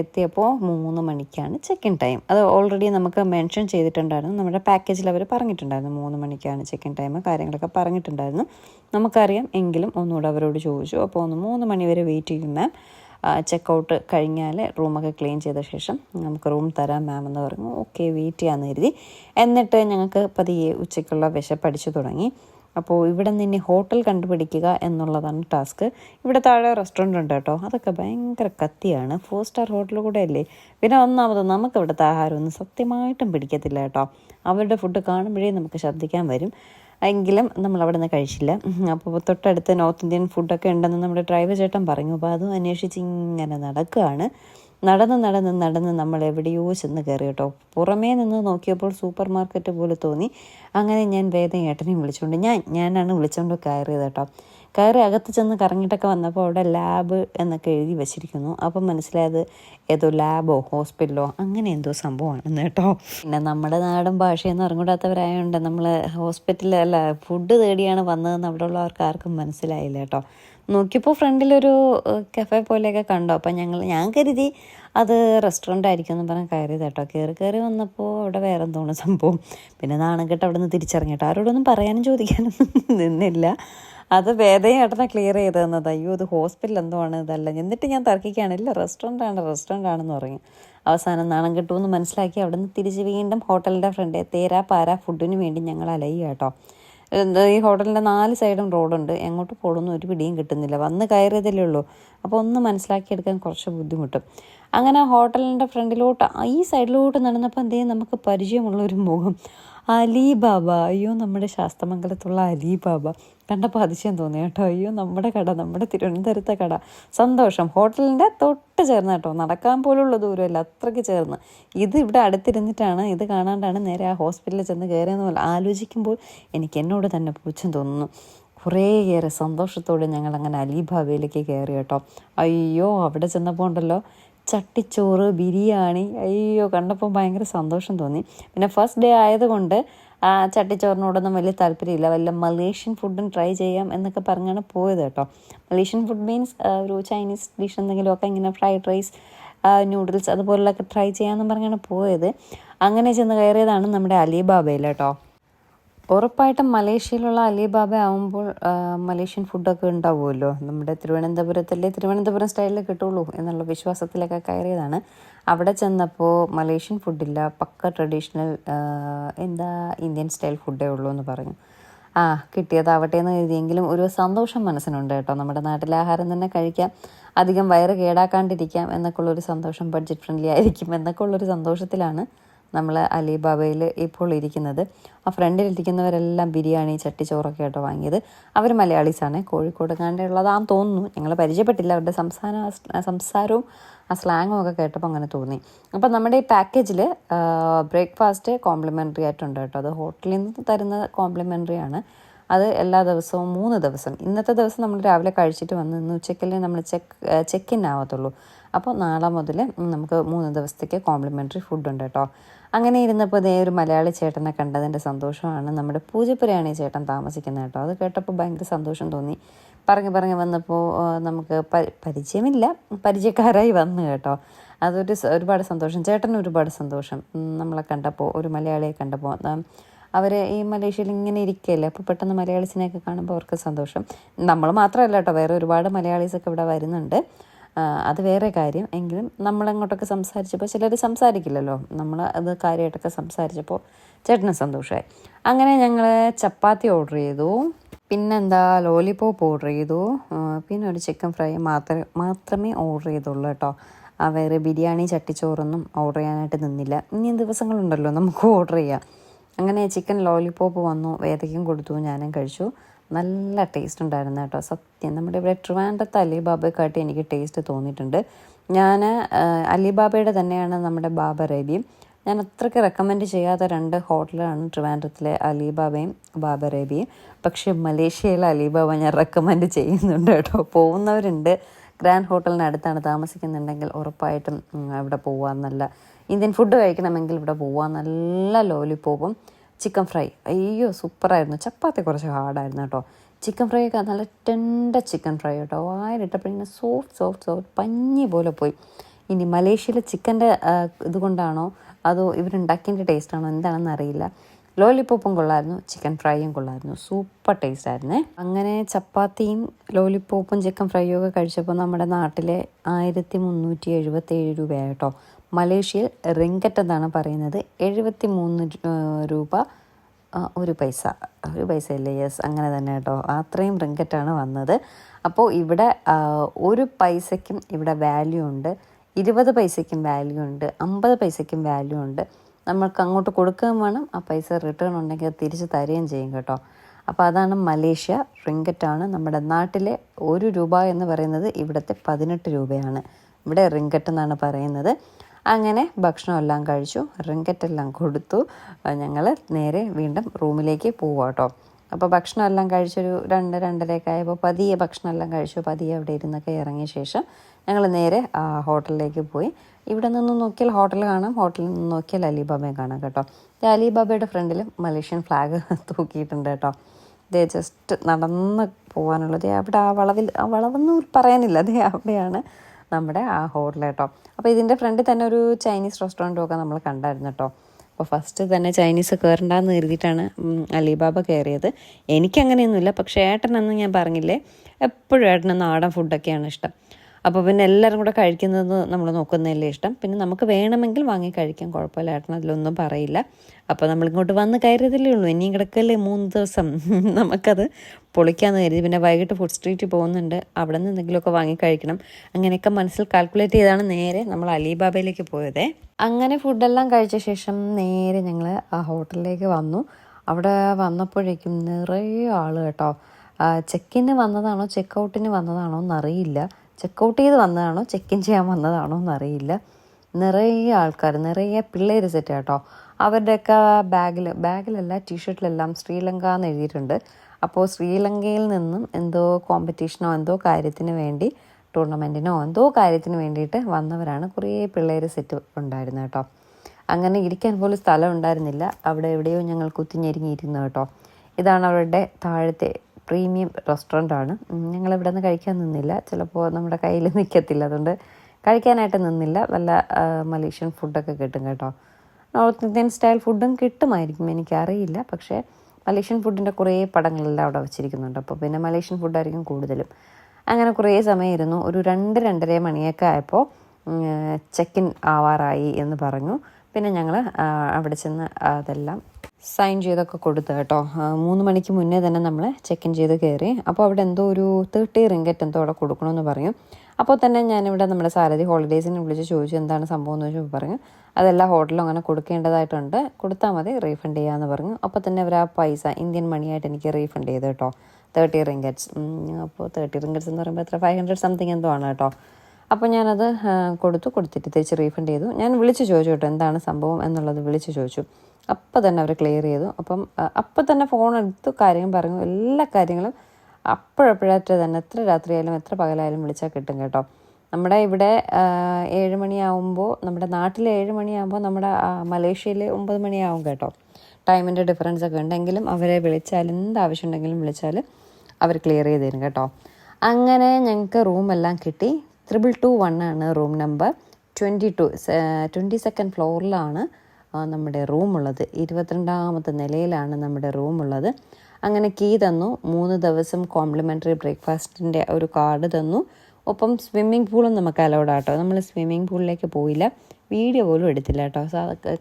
എത്തിയപ്പോൾ മൂന്ന് മണിക്കാണ് ചെക്ക് ഇൻ ടൈം അത് ഓൾറെഡി നമുക്ക് മെൻഷൻ ചെയ്തിട്ടുണ്ടായിരുന്നു. നമ്മുടെ പാക്കേജിൽ അവർ പറഞ്ഞിട്ടുണ്ടായിരുന്നു മൂന്ന് മണിക്കാണ് ചെക്ക് ഇൻ ടൈം കാര്യങ്ങളൊക്കെ പറഞ്ഞിട്ടുണ്ടായിരുന്നു. നമുക്കറിയാം എങ്കിലും ഒന്നുകൂടെ അവരോട് ചോദിച്ചു. അപ്പോൾ ഒന്ന് മൂന്ന് മണി വരെ വെയിറ്റ് ചെയ്യും മാം ചെക്ക് ഔട്ട് കഴിഞ്ഞാൽ റൂമൊക്കെ ക്ലീൻ ചെയ്ത ശേഷം നമുക്ക് റൂം തരാം മാം എന്ന് പറഞ്ഞു. ഓക്കെ വെയിറ്റ് ചെയ്യാമെന്ന് കരുതി. എന്നിട്ട് ഞങ്ങൾക്ക് പതിയെ ഉച്ചയ്ക്കുള്ള വിശപ്പടിച്ചു തുടങ്ങി. അപ്പോൾ ഇവിടെ നിന്ന് ഇനി ഹോട്ടൽ കണ്ടുപിടിക്കുക എന്നുള്ളതാണ് ടാസ്ക്. ഇവിടെ താഴെ റെസ്റ്റോറന്റ് ഉണ്ട് കേട്ടോ. അതൊക്കെ ഭയങ്കര കത്തിയാണ്. ഫോർ സ്റ്റാർ ഹോട്ടൽ കൂടെ അല്ലേ? പിന്നെ ഒന്നാമത് നമുക്ക് ഇവിടുത്തെ ആഹാരമൊന്നും സത്യമായിട്ടും പിടിക്കത്തില്ല കേട്ടോ. അവരുടെ ഫുഡ് കാണുമ്പോഴേ നമുക്ക് ശബ്ദിക്കാൻ വരും. എങ്കിലും നമ്മൾ അവിടെ നിന്ന് കഴിച്ചില്ല അപ്പോൾ തൊട്ടടുത്ത് നോർത്ത് ഇന്ത്യൻ ഫുഡൊക്കെ ഉണ്ടെന്ന് നമ്മുടെ ഡ്രൈവർ ചേട്ടൻ പറഞ്ഞു. അപ്പോൾ അതും അന്വേഷിച്ച് ഇങ്ങനെ നടക്കുകയാണ്. നടന്ന് നടന്ന് നടന്ന് നമ്മൾ എവിടെയോ ചെന്ന് കയറി കേട്ടോ. പുറമേ നിന്ന് നോക്കിയപ്പോൾ സൂപ്പർ മാർക്കറ്റ് പോലെ തോന്നി. അങ്ങനെ ഞാൻ വേദന ഏട്ടനെയും വിളിച്ചുകൊണ്ട് ഞാൻ ഞാനാണ് വിളിച്ചുകൊണ്ട് കയറിയത് കേട്ടോ. കയറി അകത്ത് ചെന്ന് കറങ്ങിയിട്ടൊക്കെ വന്നപ്പോൾ അവിടെ ലാബ് എന്നൊക്കെ എഴുതി വെച്ചിരിക്കുന്നു. അപ്പം മനസ്സിലായത് ഏതോ ലാബോ ഹോസ്പിറ്റലോ അങ്ങനെ എന്തോ സംഭവമാണെന്ന് കേട്ടോ. പിന്നെ നമ്മുടെ നാടൻ ഭാഷയൊന്നും അറിഞ്ഞുകൂടാത്തവരായതുകൊണ്ട് നമ്മൾ ഹോസ്പിറ്റലിൽ അല്ല ഫുഡ് തേടിയാണ് വന്നതെന്ന് അവിടെ ഉള്ളവർക്ക് ആർക്കും മനസ്സിലായില്ല കേട്ടോ. നോക്കിയപ്പോൾ ഫ്രണ്ടിലൊരു കഫേ പോലെയൊക്കെ കണ്ടോ. അപ്പം ഞങ്ങൾ ഞാൻ കരുതി അത് റെസ്റ്റോറന്റ് ആയിരിക്കും എന്ന് പറഞ്ഞ് കയറിയത് കേട്ടോ. കയറി കയറി വന്നപ്പോൾ അവിടെ വേറെ എന്തോണ സംഭവം. പിന്നെ നാണം കേട്ട് അവിടെ നിന്ന് തിരിച്ചറിഞ്ഞിട്ടോ ആരോടൊന്നും പറയാനും ചോദിക്കാനൊന്നും നിന്നില്ല. അത് വേദയും ക്ലിയർ ചെയ്ത് തന്നത്. അയ്യോ അത് ഹോസ്പിറ്റൽ എന്തോ ആണ് ഇതല്ല. എന്നിട്ട് ഞാൻ തർക്കിക്കുകയാണ് ഇല്ല റെസ്റ്റോറന്റ് ആണ് റെസ്റ്റോറന്റ് ആണെന്ന് പറഞ്ഞു അവസാനം നാണം കിട്ടുമെന്ന് മനസ്സിലാക്കി അവിടുന്ന് തിരിച്ച് വീണ്ടും ഹോട്ടലിന്റെ ഫ്രണ്ടേ തേരാ പാര ഫുഡിന് വേണ്ടി ഞങ്ങൾ അലയുക കേട്ടോ. ഈ ഹോട്ടലിന്റെ നാല് സൈഡും റോഡുണ്ട് എങ്ങോട്ട് പോകണമെന്ന് ഒരു പിടിയും കിട്ടുന്നില്ല. വന്ന് കയറിയതല്ലേ ഉള്ളൂ. അപ്പോൾ ഒന്ന് മനസ്സിലാക്കിയെടുക്കാൻ കുറച്ച് ബുദ്ധിമുട്ടും. അങ്ങനെ ഹോട്ടലിന്റെ ഫ്രണ്ടിലോട്ട് ഈ സൈഡിലോട്ട് നടന്നപ്പോൾ എന്തേ നമുക്ക് പരിചയമുള്ള ഒരു മുഖം. അലീബാബ അയ്യോ നമ്മുടെ ശാസ്തമംഗലത്തുള്ള അലിബാബ. കണ്ടപ്പോൾ അതിശയം തോന്നി കേട്ടോ. അയ്യോ നമ്മുടെ കട നമ്മുടെ തിരുവനന്തപുരത്തെ കട. സന്തോഷം. ഹോട്ടലിന്റെ തൊട്ട് ചേർന്ന് കേട്ടോ. നടക്കാൻ പോലുള്ള ദൂരമല്ല അത്രയ്ക്ക് ചേർന്ന്. ഇത് ഇവിടെ അടുത്തിരുന്നിട്ടാണ് ഇത് കാണാണ്ടാണ് നേരെ ആ ഹോസ്പിറ്റലിൽ ചെന്ന് കയറിയെന്ന് പോലെ ആലോചിക്കുമ്പോൾ എനിക്ക് എന്നോട് തന്നെ പൂച്ചം തോന്നുന്നു. കുറേയേറെ സന്തോഷത്തോടെ ഞങ്ങൾ അങ്ങനെ അലിബാബയിലേക്ക് കയറി കേട്ടോ. അയ്യോ അവിടെ ചെന്നപ്പോൾ ഉണ്ടല്ലോ ചട്ടിച്ചോറ് ബിരിയാണി അയ്യോ കണ്ടപ്പോൾ ഭയങ്കര സന്തോഷം തോന്നി. പിന്നെ ഫസ്റ്റ് ഡേ ആയതുകൊണ്ട് ചട്ടിച്ചോറിനോടൊന്നും വലിയ താല്പര്യമില്ല. വല്ല മലേഷ്യൻ ഫുഡും ട്രൈ ചെയ്യാം എന്നൊക്കെ പറഞ്ഞാണ് പോയത് കേട്ടോ. മലേഷ്യൻ ഫുഡ് മീൻസ് ഒരു ചൈനീസ് ഡിഷ് എന്തെങ്കിലുമൊക്കെ ഇങ്ങനെ ഫ്രൈഡ് റൈസ് നൂഡിൽസ് അതുപോലുള്ളതൊക്കെ ട്രൈ ചെയ്യാമെന്ന് പറഞ്ഞാണ് പോയത്. അങ്ങനെ ചെന്ന് കയറിയതാണ് നമ്മുടെ അലിബാബയിൽ കേട്ടോ. ഉറപ്പായിട്ടും മലേഷ്യയിലുള്ള അലിബാബ ആവുമ്പോൾ മലേഷ്യൻ ഫുഡൊക്കെ ഉണ്ടാവുമല്ലോ. നമ്മുടെ തിരുവനന്തപുരത്തല്ലേ തിരുവനന്തപുരം സ്റ്റൈലിൽ കിട്ടുള്ളൂ എന്നുള്ള വിശ്വാസത്തിലൊക്കെ കയറിയതാണ്. അവിടെ ചെന്നപ്പോൾ മലേഷ്യൻ ഫുഡില്ല പക്ക ട്രഡീഷണൽ എന്താ ഇന്ത്യൻ സ്റ്റൈൽ ഫുഡേ ഉള്ളൂ എന്ന് പറഞ്ഞു. ആ കിട്ടിയതാവട്ടെ എന്ന് കരുതിയെങ്കിലും ഒരു സന്തോഷം മനസ്സിനുണ്ട് കേട്ടോ. നമ്മുടെ നാട്ടിലെ ആഹാരം തന്നെ കഴിക്കാം അധികം വയറ് കേടാക്കാണ്ടിരിക്കാം എന്നൊക്കെ ഉള്ളൊരു സന്തോഷം ബഡ്ജറ്റ് ഫ്രണ്ട്ലി ആയിരിക്കും എന്നൊക്കെ ഉള്ളൊരു സന്തോഷത്തിലാണ്. നമ്മൾ അലിബാബയിൽ ഇപ്പോൾ ഇരിക്കുന്നത്. ആ ഫ്രണ്ടിലിരിക്കുന്നവരെല്ലാം ബിരിയാണി ചട്ടിച്ചോറൊക്കെ ആയിട്ടോ വാങ്ങിയത്. അവർ മലയാളീസാണ്. കോഴിക്കോട് കണ്ടുള്ളതാന്ന് തോന്നുന്നു. ഞങ്ങൾ പരിചയപ്പെട്ടില്ല. അവരുടെ സംസാര സംസാരവും ആ സ്ലാങ്ങും ഒക്കെ കേട്ടപ്പോൾ അങ്ങനെ തോന്നി. അപ്പം നമ്മുടെ ഈ പാക്കേജിൽ ബ്രേക്ക്ഫാസ്റ്റ് കോംപ്ലിമെന്ററി ആയിട്ടുണ്ട് കേട്ടോ. അത് ഹോട്ടലിൽ നിന്ന് തരുന്ന കോംപ്ലിമെന്ററി ആണ്. അത് എല്ലാ ദിവസവും മൂന്ന് ദിവസം. ഇന്നത്തെ ദിവസം നമ്മൾ രാവിലെ കഴിച്ചിട്ട് വന്ന് ഇന്ന് ഉച്ചക്കല്ലേ നമ്മൾ ചെക്ക് ചെക്ക് ഇൻ ആവത്തുള്ളൂ. അപ്പോൾ നാളെ മുതൽ നമുക്ക് മൂന്ന് ദിവസത്തേക്ക് കോംപ്ലിമെന്ററി ഫുഡ് ഉണ്ട് കേട്ടോ. അങ്ങനെ ഇരുന്നപ്പോൾ ഇതേ ഒരു മലയാളി ചേട്ടനെ കണ്ടതിന്റെ സന്തോഷമാണ്. നമ്മുടെ പൂജപ്പുരയാണ് ഈ ചേട്ടൻ താമസിക്കുന്നത് കേട്ടോ. അത് കേട്ടപ്പോൾ ഭയങ്കര സന്തോഷം തോന്നി. പറഞ്ഞു പറഞ്ഞു വന്നപ്പോൾ നമുക്ക് പരിചയമില്ല. പരിചയക്കാരായി വന്നു കേട്ടോ. അതൊരു ഒരുപാട് സന്തോഷം. ചേട്ടന് ഒരുപാട് സന്തോഷം. നമ്മളെ കണ്ടപ്പോൾ ഒരു മലയാളിയെ കണ്ടപ്പോൾ അവർ ഈ മലേഷ്യയിൽ ഇങ്ങനെ ഇരിക്കുകയല്ലേ അപ്പോൾ പെട്ടെന്ന് മലയാളീസിനെയൊക്കെ കാണുമ്പോൾ അവർക്ക് സന്തോഷം. നമ്മൾ മാത്രമല്ല കേട്ടോ. വേറെ ഒരുപാട് മലയാളീസൊക്കെ ഇവിടെ വരുന്നുണ്ട്. അത് വേറെ കാര്യം. എങ്കിലും നമ്മളങ്ങോട്ടൊക്കെ സംസാരിച്ചപ്പോൾ ചിലർ സംസാരിക്കില്ലല്ലോ. നമ്മൾ അത് കാര്യമായിട്ടൊക്കെ സംസാരിച്ചപ്പോൾ ചേട്ടന് സന്തോഷമായി അങ്ങനെ ഞങ്ങൾ ചപ്പാത്തി ഓർഡർ ചെയ്തു. പിന്നെന്താ ലോലിപോപ്പ് ഓർഡർ ചെയ്തു. പിന്നെ ഒരു ചിക്കൻ ഫ്രൈ മാത്രമേ മാത്രമേ ഓർഡർ ചെയ്തുള്ളൂ കേട്ടോ. ആ വേറെ ബിരിയാണി ചട്ടിച്ചോറൊന്നും ഓർഡർ ചെയ്യാനായിട്ട് നിന്നില്ല. ഇനിയും ദിവസങ്ങളുണ്ടല്ലോ നമുക്ക് ഓർഡർ ചെയ്യാം. അങ്ങനെ ചിക്കൻ ലോലിപോപ്പ് വന്നു വേദയ്ക്കും കൊടുത്തു ഞാനും കഴിച്ചു. നല്ല ടേസ്റ്റ് ഉണ്ടായിരുന്നു കേട്ടോ. സത്യം നമ്മുടെ ഇവിടെ ട്രിവാൻഡ്രത്ത് അലിബാബയെക്കാട്ടി എനിക്ക് ടേസ്റ്റ് തോന്നിയിട്ടുണ്ട്. ഞാൻ അലിബാബയുടെ തന്നെയാണ് നമ്മുടെ ബാബ റേബിയും ഞാൻ അത്രയ്ക്ക് റെക്കമെൻഡ് ചെയ്യാത്ത രണ്ട് ഹോട്ടലാണ് ട്രിവാൻഡ്രത്തിലെ അലിബാബയും ബാബ റേബിയും പക്ഷേ മലേഷ്യയിലെ അലിബാബ ഞാൻ റെക്കമെൻഡ് ചെയ്യുന്നുണ്ട് കേട്ടോ. പോകുന്നവരുണ്ട്. ഗ്രാൻഡ് ഹോട്ടലിന് അടുത്താണ് താമസിക്കുന്നുണ്ടെങ്കിൽ ഉറപ്പായിട്ടും അവിടെ പോവാൻ നല്ല ഇന്ത്യൻ ഫുഡ് കഴിക്കണമെങ്കിൽ ഇവിടെ പോവാൻ നല്ല ലോലിപ്പോവും ചിക്കൻ ഫ്രൈ. അയ്യോ സൂപ്പറായിരുന്നു. ചപ്പാത്തി കുറച്ച് ഹാർഡായിരുന്നു കേട്ടോ. ചിക്കൻ ഫ്രൈ ഒക്കെ നല്ല ടെൻഡ ചിക്കൻ ഫ്രൈ കേട്ടോ. വായിലിട്ടപ്പോൾ ഇങ്ങനെ സോഫ്റ്റ് സോഫ്റ്റ് സോഫ്റ്റ് പഞ്ഞി പോലെ പോയി. ഇനി മലേഷ്യയിലെ ചിക്കന്റെ ഇതുകൊണ്ടാണോ അതോ ഇവരുണ്ടാക്കിയതിന്റെ ടേസ്റ്റാണോ എന്താണെന്ന് അറിയില്ല. ലോലിപ്പോപ്പും കൊള്ളായിരുന്നു. ചിക്കൻ ഫ്രൈയും കൊള്ളായിരുന്നു. സൂപ്പർ ടേസ്റ്റ് ആയിരുന്നേ. അങ്ങനെ ചപ്പാത്തിയും ലോലിപ്പോപ്പും ചിക്കൻ ഫ്രൈയും ഒക്കെ കഴിച്ചപ്പോൾ നമ്മുടെ നാട്ടിലെ ആയിരത്തി മുന്നൂറ്റി എഴുപത്തി ഏഴ് രൂപയായിട്ടോ മലേഷ്യയിൽ റിങ്കറ്റ് എന്നാണ് പറയുന്നത് എഴുപത്തി മൂന്ന് രൂപ ഒരു പൈസ ഒരു പൈസ ഇല്ലേ യെസ് അങ്ങനെ തന്നെ കേട്ടോ. അത്രയും റിങ്കറ്റാണ് വന്നത്. അപ്പോൾ ഇവിടെ ഒരു പൈസയ്ക്കും ഇവിടെ വാല്യൂ ഉണ്ട്. ഇരുപത് പൈസയ്ക്കും വാല്യൂ ഉണ്ട്. അമ്പത് പൈസയ്ക്കും വാല്യൂ ഉണ്ട്. നമ്മൾക്ക് അങ്ങോട്ട് കൊടുക്കുകയും വേണം. ആ പൈസ റിട്ടേൺ ഉണ്ടെങ്കിൽ തിരിച്ച് തരുകയും ചെയ്യും കേട്ടോ. അപ്പോൾ അതാണ് മലേഷ്യ റിങ്കറ്റാണ് നമ്മുടെ നാട്ടിലെ ഒരു രൂപ എന്ന് പറയുന്നത് ഇവിടുത്തെ പതിനെട്ട് രൂപയാണ്. ഇവിടെ റിങ്കറ്റ് എന്നാണ് പറയുന്നത്. അങ്ങനെ ഭക്ഷണമെല്ലാം കഴിച്ചു റിങ്കറ്റെല്ലാം കൊടുത്തു. ഞങ്ങൾ നേരെ വീണ്ടും റൂമിലേക്ക് പോവാം കേട്ടോ അപ്പോൾ ഭക്ഷണമെല്ലാം കഴിച്ചൊരു രണ്ട് രണ്ടരയൊക്കെ ആയപ്പോൾ പതിയെ ഭക്ഷണമെല്ലാം കഴിച്ചു പതിയെ അവിടെ ഇരുന്നൊക്കെ ഇറങ്ങിയ ശേഷം ഞങ്ങൾ നേരെ ഹോട്ടലിലേക്ക് പോയി. ഇവിടെ നിന്ന് നോക്കിയാൽ ഹോട്ടൽ കാണാം ഹോട്ടലിൽ നിന്ന് നോക്കിയാൽ അലിബാബയെ കാണാം കേട്ടോ. അലിബാബയുടെ ഫ്രണ്ടിൽ മലേഷ്യൻ ഫ്ലാഗ് തൂക്കിയിട്ടുണ്ട് കേട്ടോ. ദേ ജസ്റ്റ് നടന്ന് പോകാനുള്ളത് അവിടെ ആ വളവിൽ ആ വളവെന്ന് പറയാനില്ല. അതേ അവിടെയാണ് നമ്മുടെ ആ ഹോട്ടൽ കേട്ടോ. അപ്പോൾ ഇതിന്റെ ഫ്രണ്ടിൽ തന്നെ ഒരു ചൈനീസ് റെസ്റ്റോറന്റും ഒക്കെ നമ്മൾ കണ്ടായിരുന്നു കേട്ടോ. അപ്പോൾ ഫസ്റ്റ് തന്നെ ചൈനീസ് കയറണ്ടെന്ന് കരുതിയിട്ടാണ് അലിബാബ കയറിയത് എനിക്കങ്ങനെയൊന്നുമില്ല പക്ഷേ ഏട്ടനെന്ന് ഞാൻ പറഞ്ഞില്ലേ എപ്പോഴും ഏട്ടന് നാടൻ ഫുഡൊക്കെയാണ് ഇഷ്ടം. അപ്പോൾ പിന്നെ എല്ലാവരും കൂടെ കഴിക്കുന്നത് നമ്മൾ നോക്കുന്നതല്ലേ ഇഷ്ടം. പിന്നെ നമുക്ക് വേണമെങ്കിൽ വാങ്ങി കഴിക്കാം കുഴപ്പമില്ല. ഏട്ടൻ അതിലൊന്നും പറയില്ല. അപ്പോൾ നമ്മളിങ്ങോട്ട് വന്ന് കയറിയതല്ലേ ഉള്ളൂ. ഇനിയും കിടക്കല്ലേ മൂന്ന് ദിവസം. നമുക്കത് പൊളിക്കാന്ന് കരുതി. പിന്നെ വൈകിട്ട് ഫുഡ് സ്ട്രീറ്റിൽ പോകുന്നുണ്ട്. അവിടെ നിന്ന് എന്തെങ്കിലുമൊക്കെ വാങ്ങി കഴിക്കണം. അങ്ങനെയൊക്കെ മനസ്സിൽ കാൽക്കുലേറ്റ് ചെയ്താണ് നേരെ നമ്മൾ അലിബാബയിലേക്ക് പോയത്. അങ്ങനെ ഫുഡെല്ലാം കഴിച്ച ശേഷം നേരെ ഞങ്ങൾ ആ ഹോട്ടലിലേക്ക് വന്നു. അവിടെ വന്നപ്പോഴേക്കും നിറയെ ആൾ കേട്ടോ. ചെക്കിന് വന്നതാണോ ചെക്ക് ഔട്ടിന് വന്നതാണോ എന്നറിയില്ല. ചെക്ക് ഔട്ട് ചെയ്ത് വന്നതാണോ? ചെക്ക് ഇൻ ചെയ്യാൻ വന്നതാണോ എന്നറിയില്ല. നിറയെ ആൾക്കാർ നിറയെ പിള്ളേർ സെറ്റ് കേട്ടോ അവരുടെയൊക്കെ ബാഗിൽ ബാഗിലല്ല ടീഷർട്ടിലെല്ലാം ശ്രീലങ്ക എന്ന് എഴുതിയിട്ടുണ്ട്. അപ്പോൾ ശ്രീലങ്കയിൽ നിന്നും എന്തോ കോമ്പറ്റീഷനോ എന്തോ കാര്യത്തിന് വേണ്ടി ടൂർണമെന്റിനോ എന്തോ കാര്യത്തിന് വേണ്ടിയിട്ട് വന്നവരാണ് കുറേ പിള്ളേർ സെറ്റ് ഉണ്ടായിരുന്നു കേട്ടോ അങ്ങനെ ഇരിക്കാൻ പോലും സ്ഥലം ഉണ്ടായിരുന്നില്ല. അവിടെ എവിടെയോ ഞങ്ങൾ കുത്തിഞ്ഞെരിങ്ങിയിരുന്നു കേട്ടോ ഇതാണ് അവരുടെ താഴത്തെ പ്രീമിയം റെസ്റ്റോറന്റ് ആണ് ഞങ്ങൾ ഇവിടെ നിന്ന് കഴിക്കാൻ നിന്നില്ല. ചിലപ്പോൾ നമ്മുടെ കയ്യിൽ നിൽക്കത്തില്ല അതുകൊണ്ട് കഴിക്കാനായിട്ട് നിന്നില്ല. വല്ല മലേഷ്യൻ ഫുഡൊക്കെ കിട്ടും കേട്ടോ. നോർത്ത് ഇന്ത്യൻ സ്റ്റൈൽ ഫുഡും കിട്ടുമായിരിക്കും. എനിക്കറിയില്ല. പക്ഷേ മലേഷ്യൻ ഫുഡിന്റെ കുറേ പടങ്ങളെല്ലാം അവിടെ വെച്ചിരിക്കുന്നുണ്ട്. അപ്പോൾ പിന്നെ മലേഷ്യൻ ഫുഡായിരിക്കും കൂടുതലും. അങ്ങനെ കുറേ സമയം ഇരുന്നു ഒരു രണ്ട് രണ്ടര മണിയൊക്കെ ആയപ്പോൾ ചെക്കിൻ ആവാറായി എന്ന് പറഞ്ഞു. പിന്നെ ഞങ്ങൾ അവിടെ ചെന്ന് അതെല്ലാം സൈൻ ചെയ്തൊക്കെ കൊടുത്ത് കേട്ടോ. മൂന്ന് മണിക്ക് മുന്നേ തന്നെ നമ്മൾ ചെക്ക് ഇൻ ചെയ്ത് കയറി അപ്പോൾ അവിടെ എന്തോ ഒരു തേർട്ടി റിങ്കറ്റ് എന്തോ അവിടെ കൊടുക്കണമെന്ന് പറയും. അപ്പോൾ തന്നെ ഞാനിവിടെ നമ്മുടെ സാരഥി ഹോളിഡേയ്സിനെ വിളിച്ച് ചോദിച്ചു എന്താണ് സംഭവം എന്ന് ചോദിച്ചു പറഞ്ഞു അതെല്ലാം ഹോട്ടലും അങ്ങനെ കൊടുക്കേണ്ടതായിട്ടുണ്ട്. കൊടുത്താൽ മതി റീഫണ്ട് ചെയ്യാമെന്ന് പറഞ്ഞു. അപ്പോൾ തന്നെ അവർ ആ പൈസ ഇന്ത്യൻ മണിയായിട്ട് എനിക്ക് റീഫണ്ട് ചെയ്ത് കേട്ടോ. തേർട്ടി റിങ്കറ്റ്സ് അപ്പോൾ തേർട്ടി റിങ്കറ്റ്സ് എന്ന് പറയുമ്പോൾ എത്ര? ഫൈവ് ഹൺഡ്രഡ് സംതിങ് എന്തോ ആണ് കേട്ടോ. അപ്പോൾ ഞാനത് കൊടുത്തു. കൊടുത്തിട്ട് തിരിച്ച് റീഫണ്ട് ചെയ്തു. ഞാൻ വിളിച്ച് ചോദിച്ചു കേട്ടോ എന്താണ് സംഭവം എന്നുള്ളത് വിളിച്ച് ചോദിച്ചു. അപ്പം തന്നെ അവർ ക്ലിയർ ചെയ്തു. അപ്പം അപ്പം തന്നെ ഫോൺ എടുത്തു കാര്യം പറഞ്ഞു. എല്ലാ കാര്യങ്ങളും അപ്പോഴപ്പോഴത്തെ തന്നെ എത്ര രാത്രിയായാലും എത്ര പകലായാലും വിളിച്ചാൽ കിട്ടും കേട്ടോ. നമ്മുടെ ഇവിടെ ഏഴ് മണിയാവുമ്പോൾ നമ്മുടെ നാട്ടിൽ ഏഴ് മണിയാകുമ്പോൾ നമ്മുടെ മലേഷ്യയിൽ ഒമ്പത് മണിയാവും കേട്ടോ. ടൈമിന്റെ ഡിഫറൻസ് ഒക്കെ ഉണ്ടെങ്കിലും അവരെ വിളിച്ചാൽ എന്ത് ആവശ്യമുണ്ടെങ്കിലും വിളിച്ചാൽ അവർ ക്ലിയർ ചെയ്ത് തരും കേട്ടോ. അങ്ങനെ ഞങ്ങൾക്ക് റൂമെല്ലാം കിട്ടി. ത്രിബിൾ ടു വൺ ആണ് room number twenty two twenty second ഫ്ലോറിലാണ് നമ്മുടെ റൂമുള്ളത് ഇരുപത്തിരണ്ടാമത്തെ നിലയിലാണ് നമ്മുടെ റൂമുള്ളത് അങ്ങനെ കീ തന്നു. മൂന്ന് ദിവസം കോംപ്ലിമെന്ററി ബ്രേക്ക്ഫാസ്റ്റിന്റെ ഒരു കാർഡ് തന്നു. ഒപ്പം സ്വിമ്മിംഗ് പൂളും നമുക്ക് അലൗഡ് ആട്ടോ. നമ്മൾ സ്വിമ്മിംഗ് പൂളിലേക്ക് പോയില്ല. വീഡിയോ പോലും എടുത്തില്ല കേട്ടോ.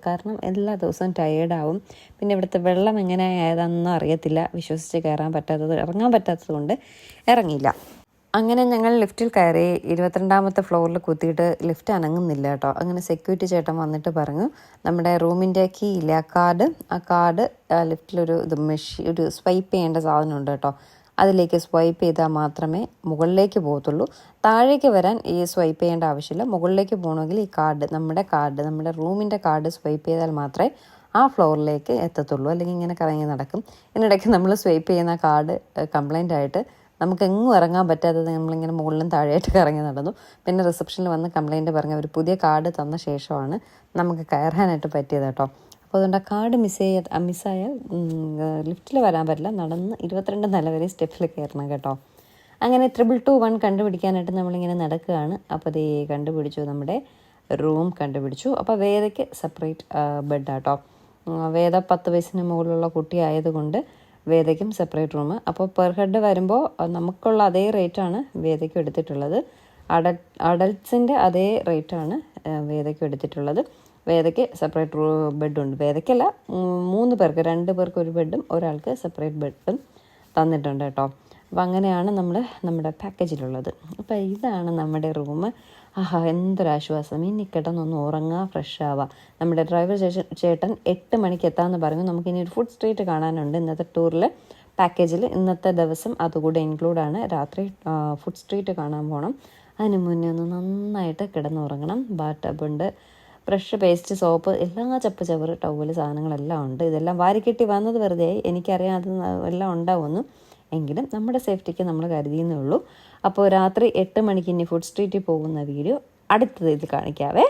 കാരണം എല്ലാ ദിവസവും ടയേർഡാവും പിന്നെ ഇവിടുത്തെ വെള്ളം എങ്ങനെ ആയതാണെന്നും അറിയത്തില്ല. വിശ്വസിച്ച് കയറാൻ പറ്റാത്തത് ഇറങ്ങാൻ പറ്റാത്തത് കൊണ്ട് ഇറങ്ങിയില്ല. അങ്ങനെ ഞങ്ങൾ ലിഫ്റ്റിൽ കയറി ഇരുപത്തിരണ്ടാമത്തെ ഫ്ലോറിൽ കുത്തിയിട്ട് ലിഫ്റ്റ് അനങ്ങുന്നില്ല കേട്ടോ. അങ്ങനെ സെക്യൂരിറ്റി ചേട്ടൻ വന്നിട്ട് പറഞ്ഞു നമ്മുടെ റൂമിന്റെ കീ ഇല്ല? ആ കാർഡ് ആ കാർഡ് ലിഫ്റ്റിലൊരു ഇത് മെഷീൻ ഒരു സ്വൈപ്പ് ചെയ്യേണ്ട സാധനമുണ്ട് കേട്ടോ. അതിലേക്ക് സ്വൈപ്പ് ചെയ്താൽ മാത്രമേ മുകളിലേക്ക് പോകത്തുള്ളൂ. താഴേക്ക് വരാൻ ഈ സ്വൈപ്പ് ചെയ്യേണ്ട ആവശ്യമില്ല. മുകളിലേക്ക് പോകണമെങ്കിൽ ഈ കാർഡ് നമ്മുടെ കാർഡ് നമ്മുടെ റൂമിന്റെ കാർഡ് സ്വൈപ്പ് ചെയ്താൽ മാത്രമേ ആ ഫ്ലോറിലേക്ക് എത്തത്തുള്ളൂ. അല്ലെങ്കിൽ ഇങ്ങനെ കറങ്ങി നടക്കും. ഇതിനിടയ്ക്ക് നമ്മൾ സ്വൈപ്പ് ചെയ്യുന്ന കാർഡ് കംപ്ലൈന്റ് ആയിട്ട് നമുക്ക് എങ്ങും ഇറങ്ങാൻ പറ്റാതെ നമ്മളിങ്ങനെ മുകളിലും താഴെയായിട്ട് ഇറങ്ങി നടന്നു. പിന്നെ റിസപ്ഷനിൽ വന്ന് കംപ്ലയിന്റ് പറഞ്ഞ ഒരു പുതിയ കാർഡ് തന്ന ശേഷമാണ് നമുക്ക് കയറാനായിട്ട് പറ്റിയത് കേട്ടോ. അപ്പോൾ അതുകൊണ്ട് ആ കാർഡ് മിസ് ചെയ്യ മിസ്സായാൽ ലിഫ്റ്റിൽ വരാൻ പറ്റില്ല. നടന്ന് ഇരുപത്തിരണ്ട് നില വരെ സ്റ്റെപ്പിൽ കയറണം കേട്ടോ. അങ്ങനെ ത്രിബിൾ ടു വൺ കണ്ടുപിടിക്കാനായിട്ട് നമ്മളിങ്ങനെ നടക്കുകയാണ്. അപ്പോൾ അതേ കണ്ടുപിടിച്ചു നമ്മുടെ റൂം കണ്ടുപിടിച്ചു. അപ്പോൾ വേദയ്ക്ക് സെപ്പറേറ്റ് ബെഡ് ആട്ടോ വേദ പത്ത് വയസ്സിന് മുകളിലുള്ള കുട്ടി ആയതുകൊണ്ട് വേദയ്ക്കും സെപ്പറേറ്റ് റൂം അപ്പോൾ പെർ ഹെഡ് വരുമ്പോൾ നമുക്കുള്ള അതേ റേറ്റാണ് വേദയ്ക്കും എടുത്തിട്ടുള്ളത്. അഡ അഡൽട്ട്സിന്റെ അതേ റേറ്റാണ് വേദയ്ക്കും എടുത്തിട്ടുള്ളത്. വേദയ്ക്ക് സെപ്പറേറ്റ് ബെഡുണ്ട് വേദയ്ക്കല്ല മൂന്ന് പേർക്ക് രണ്ട് പേർക്ക് ഒരു ബെഡും ഒരാൾക്ക് സെപ്പറേറ്റ് ബെഡും തന്നിട്ടുണ്ട് കേട്ടോ. അപ്പോൾ അങ്ങനെയാണ് നമ്മൾ നമ്മുടെ പാക്കേജിലുള്ളത് അപ്പോൾ ഇതാണ് നമ്മുടെ റൂം ആഹാ എന്തൊരാശ്വാസം. ഇനി കിടന്നൊന്ന് ഉറങ്ങാം ഫ്രഷ് ആവാം. നമ്മുടെ ഡ്രൈവർ ചേട്ടൻ എട്ട് മണിക്ക് എത്താമെന്ന് പറഞ്ഞു. നമുക്കിനി ഒരു ഫുഡ് സ്ട്രീറ്റ് കാണാനുണ്ട്. ഇന്നത്തെ ടൂറിൽ പാക്കേജിൽ ഇന്നത്തെ ദിവസം അതുകൂടെ ഇൻക്ലൂഡാണ് രാത്രി ഫുഡ് സ്ട്രീറ്റ് കാണാൻ പോകണം അതിന് മുന്നേ ഒന്ന് നന്നായിട്ട് കിടന്നുറങ്ങണം ബാത്ത് ടബുണ്ട് ബ്രഷ് പേസ്റ്റ് സോപ്പ് എല്ലാ ചപ്പ് ചവറ് ടവൽ സാധനങ്ങളെല്ലാം ഉണ്ട്. ഇതെല്ലാം വാരിക്കെട്ടി വന്നത് വെറുതെ എനിക്കറിയാം അത് എല്ലാം ഉണ്ടാവുമെന്നും. എങ്കിലും നമ്മുടെ സേഫ്റ്റിക്ക് നമ്മൾ കരുതിയെന്നേ ഉള്ളൂ. അപ്പോൾ രാത്രി എട്ട് മണിക്ക് ഇനി ഫുഡ് സ്ട്രീറ്റിൽ പോകുന്ന വീഡിയോ അടുത്തത് ഇത് കാണിക്കാവേ.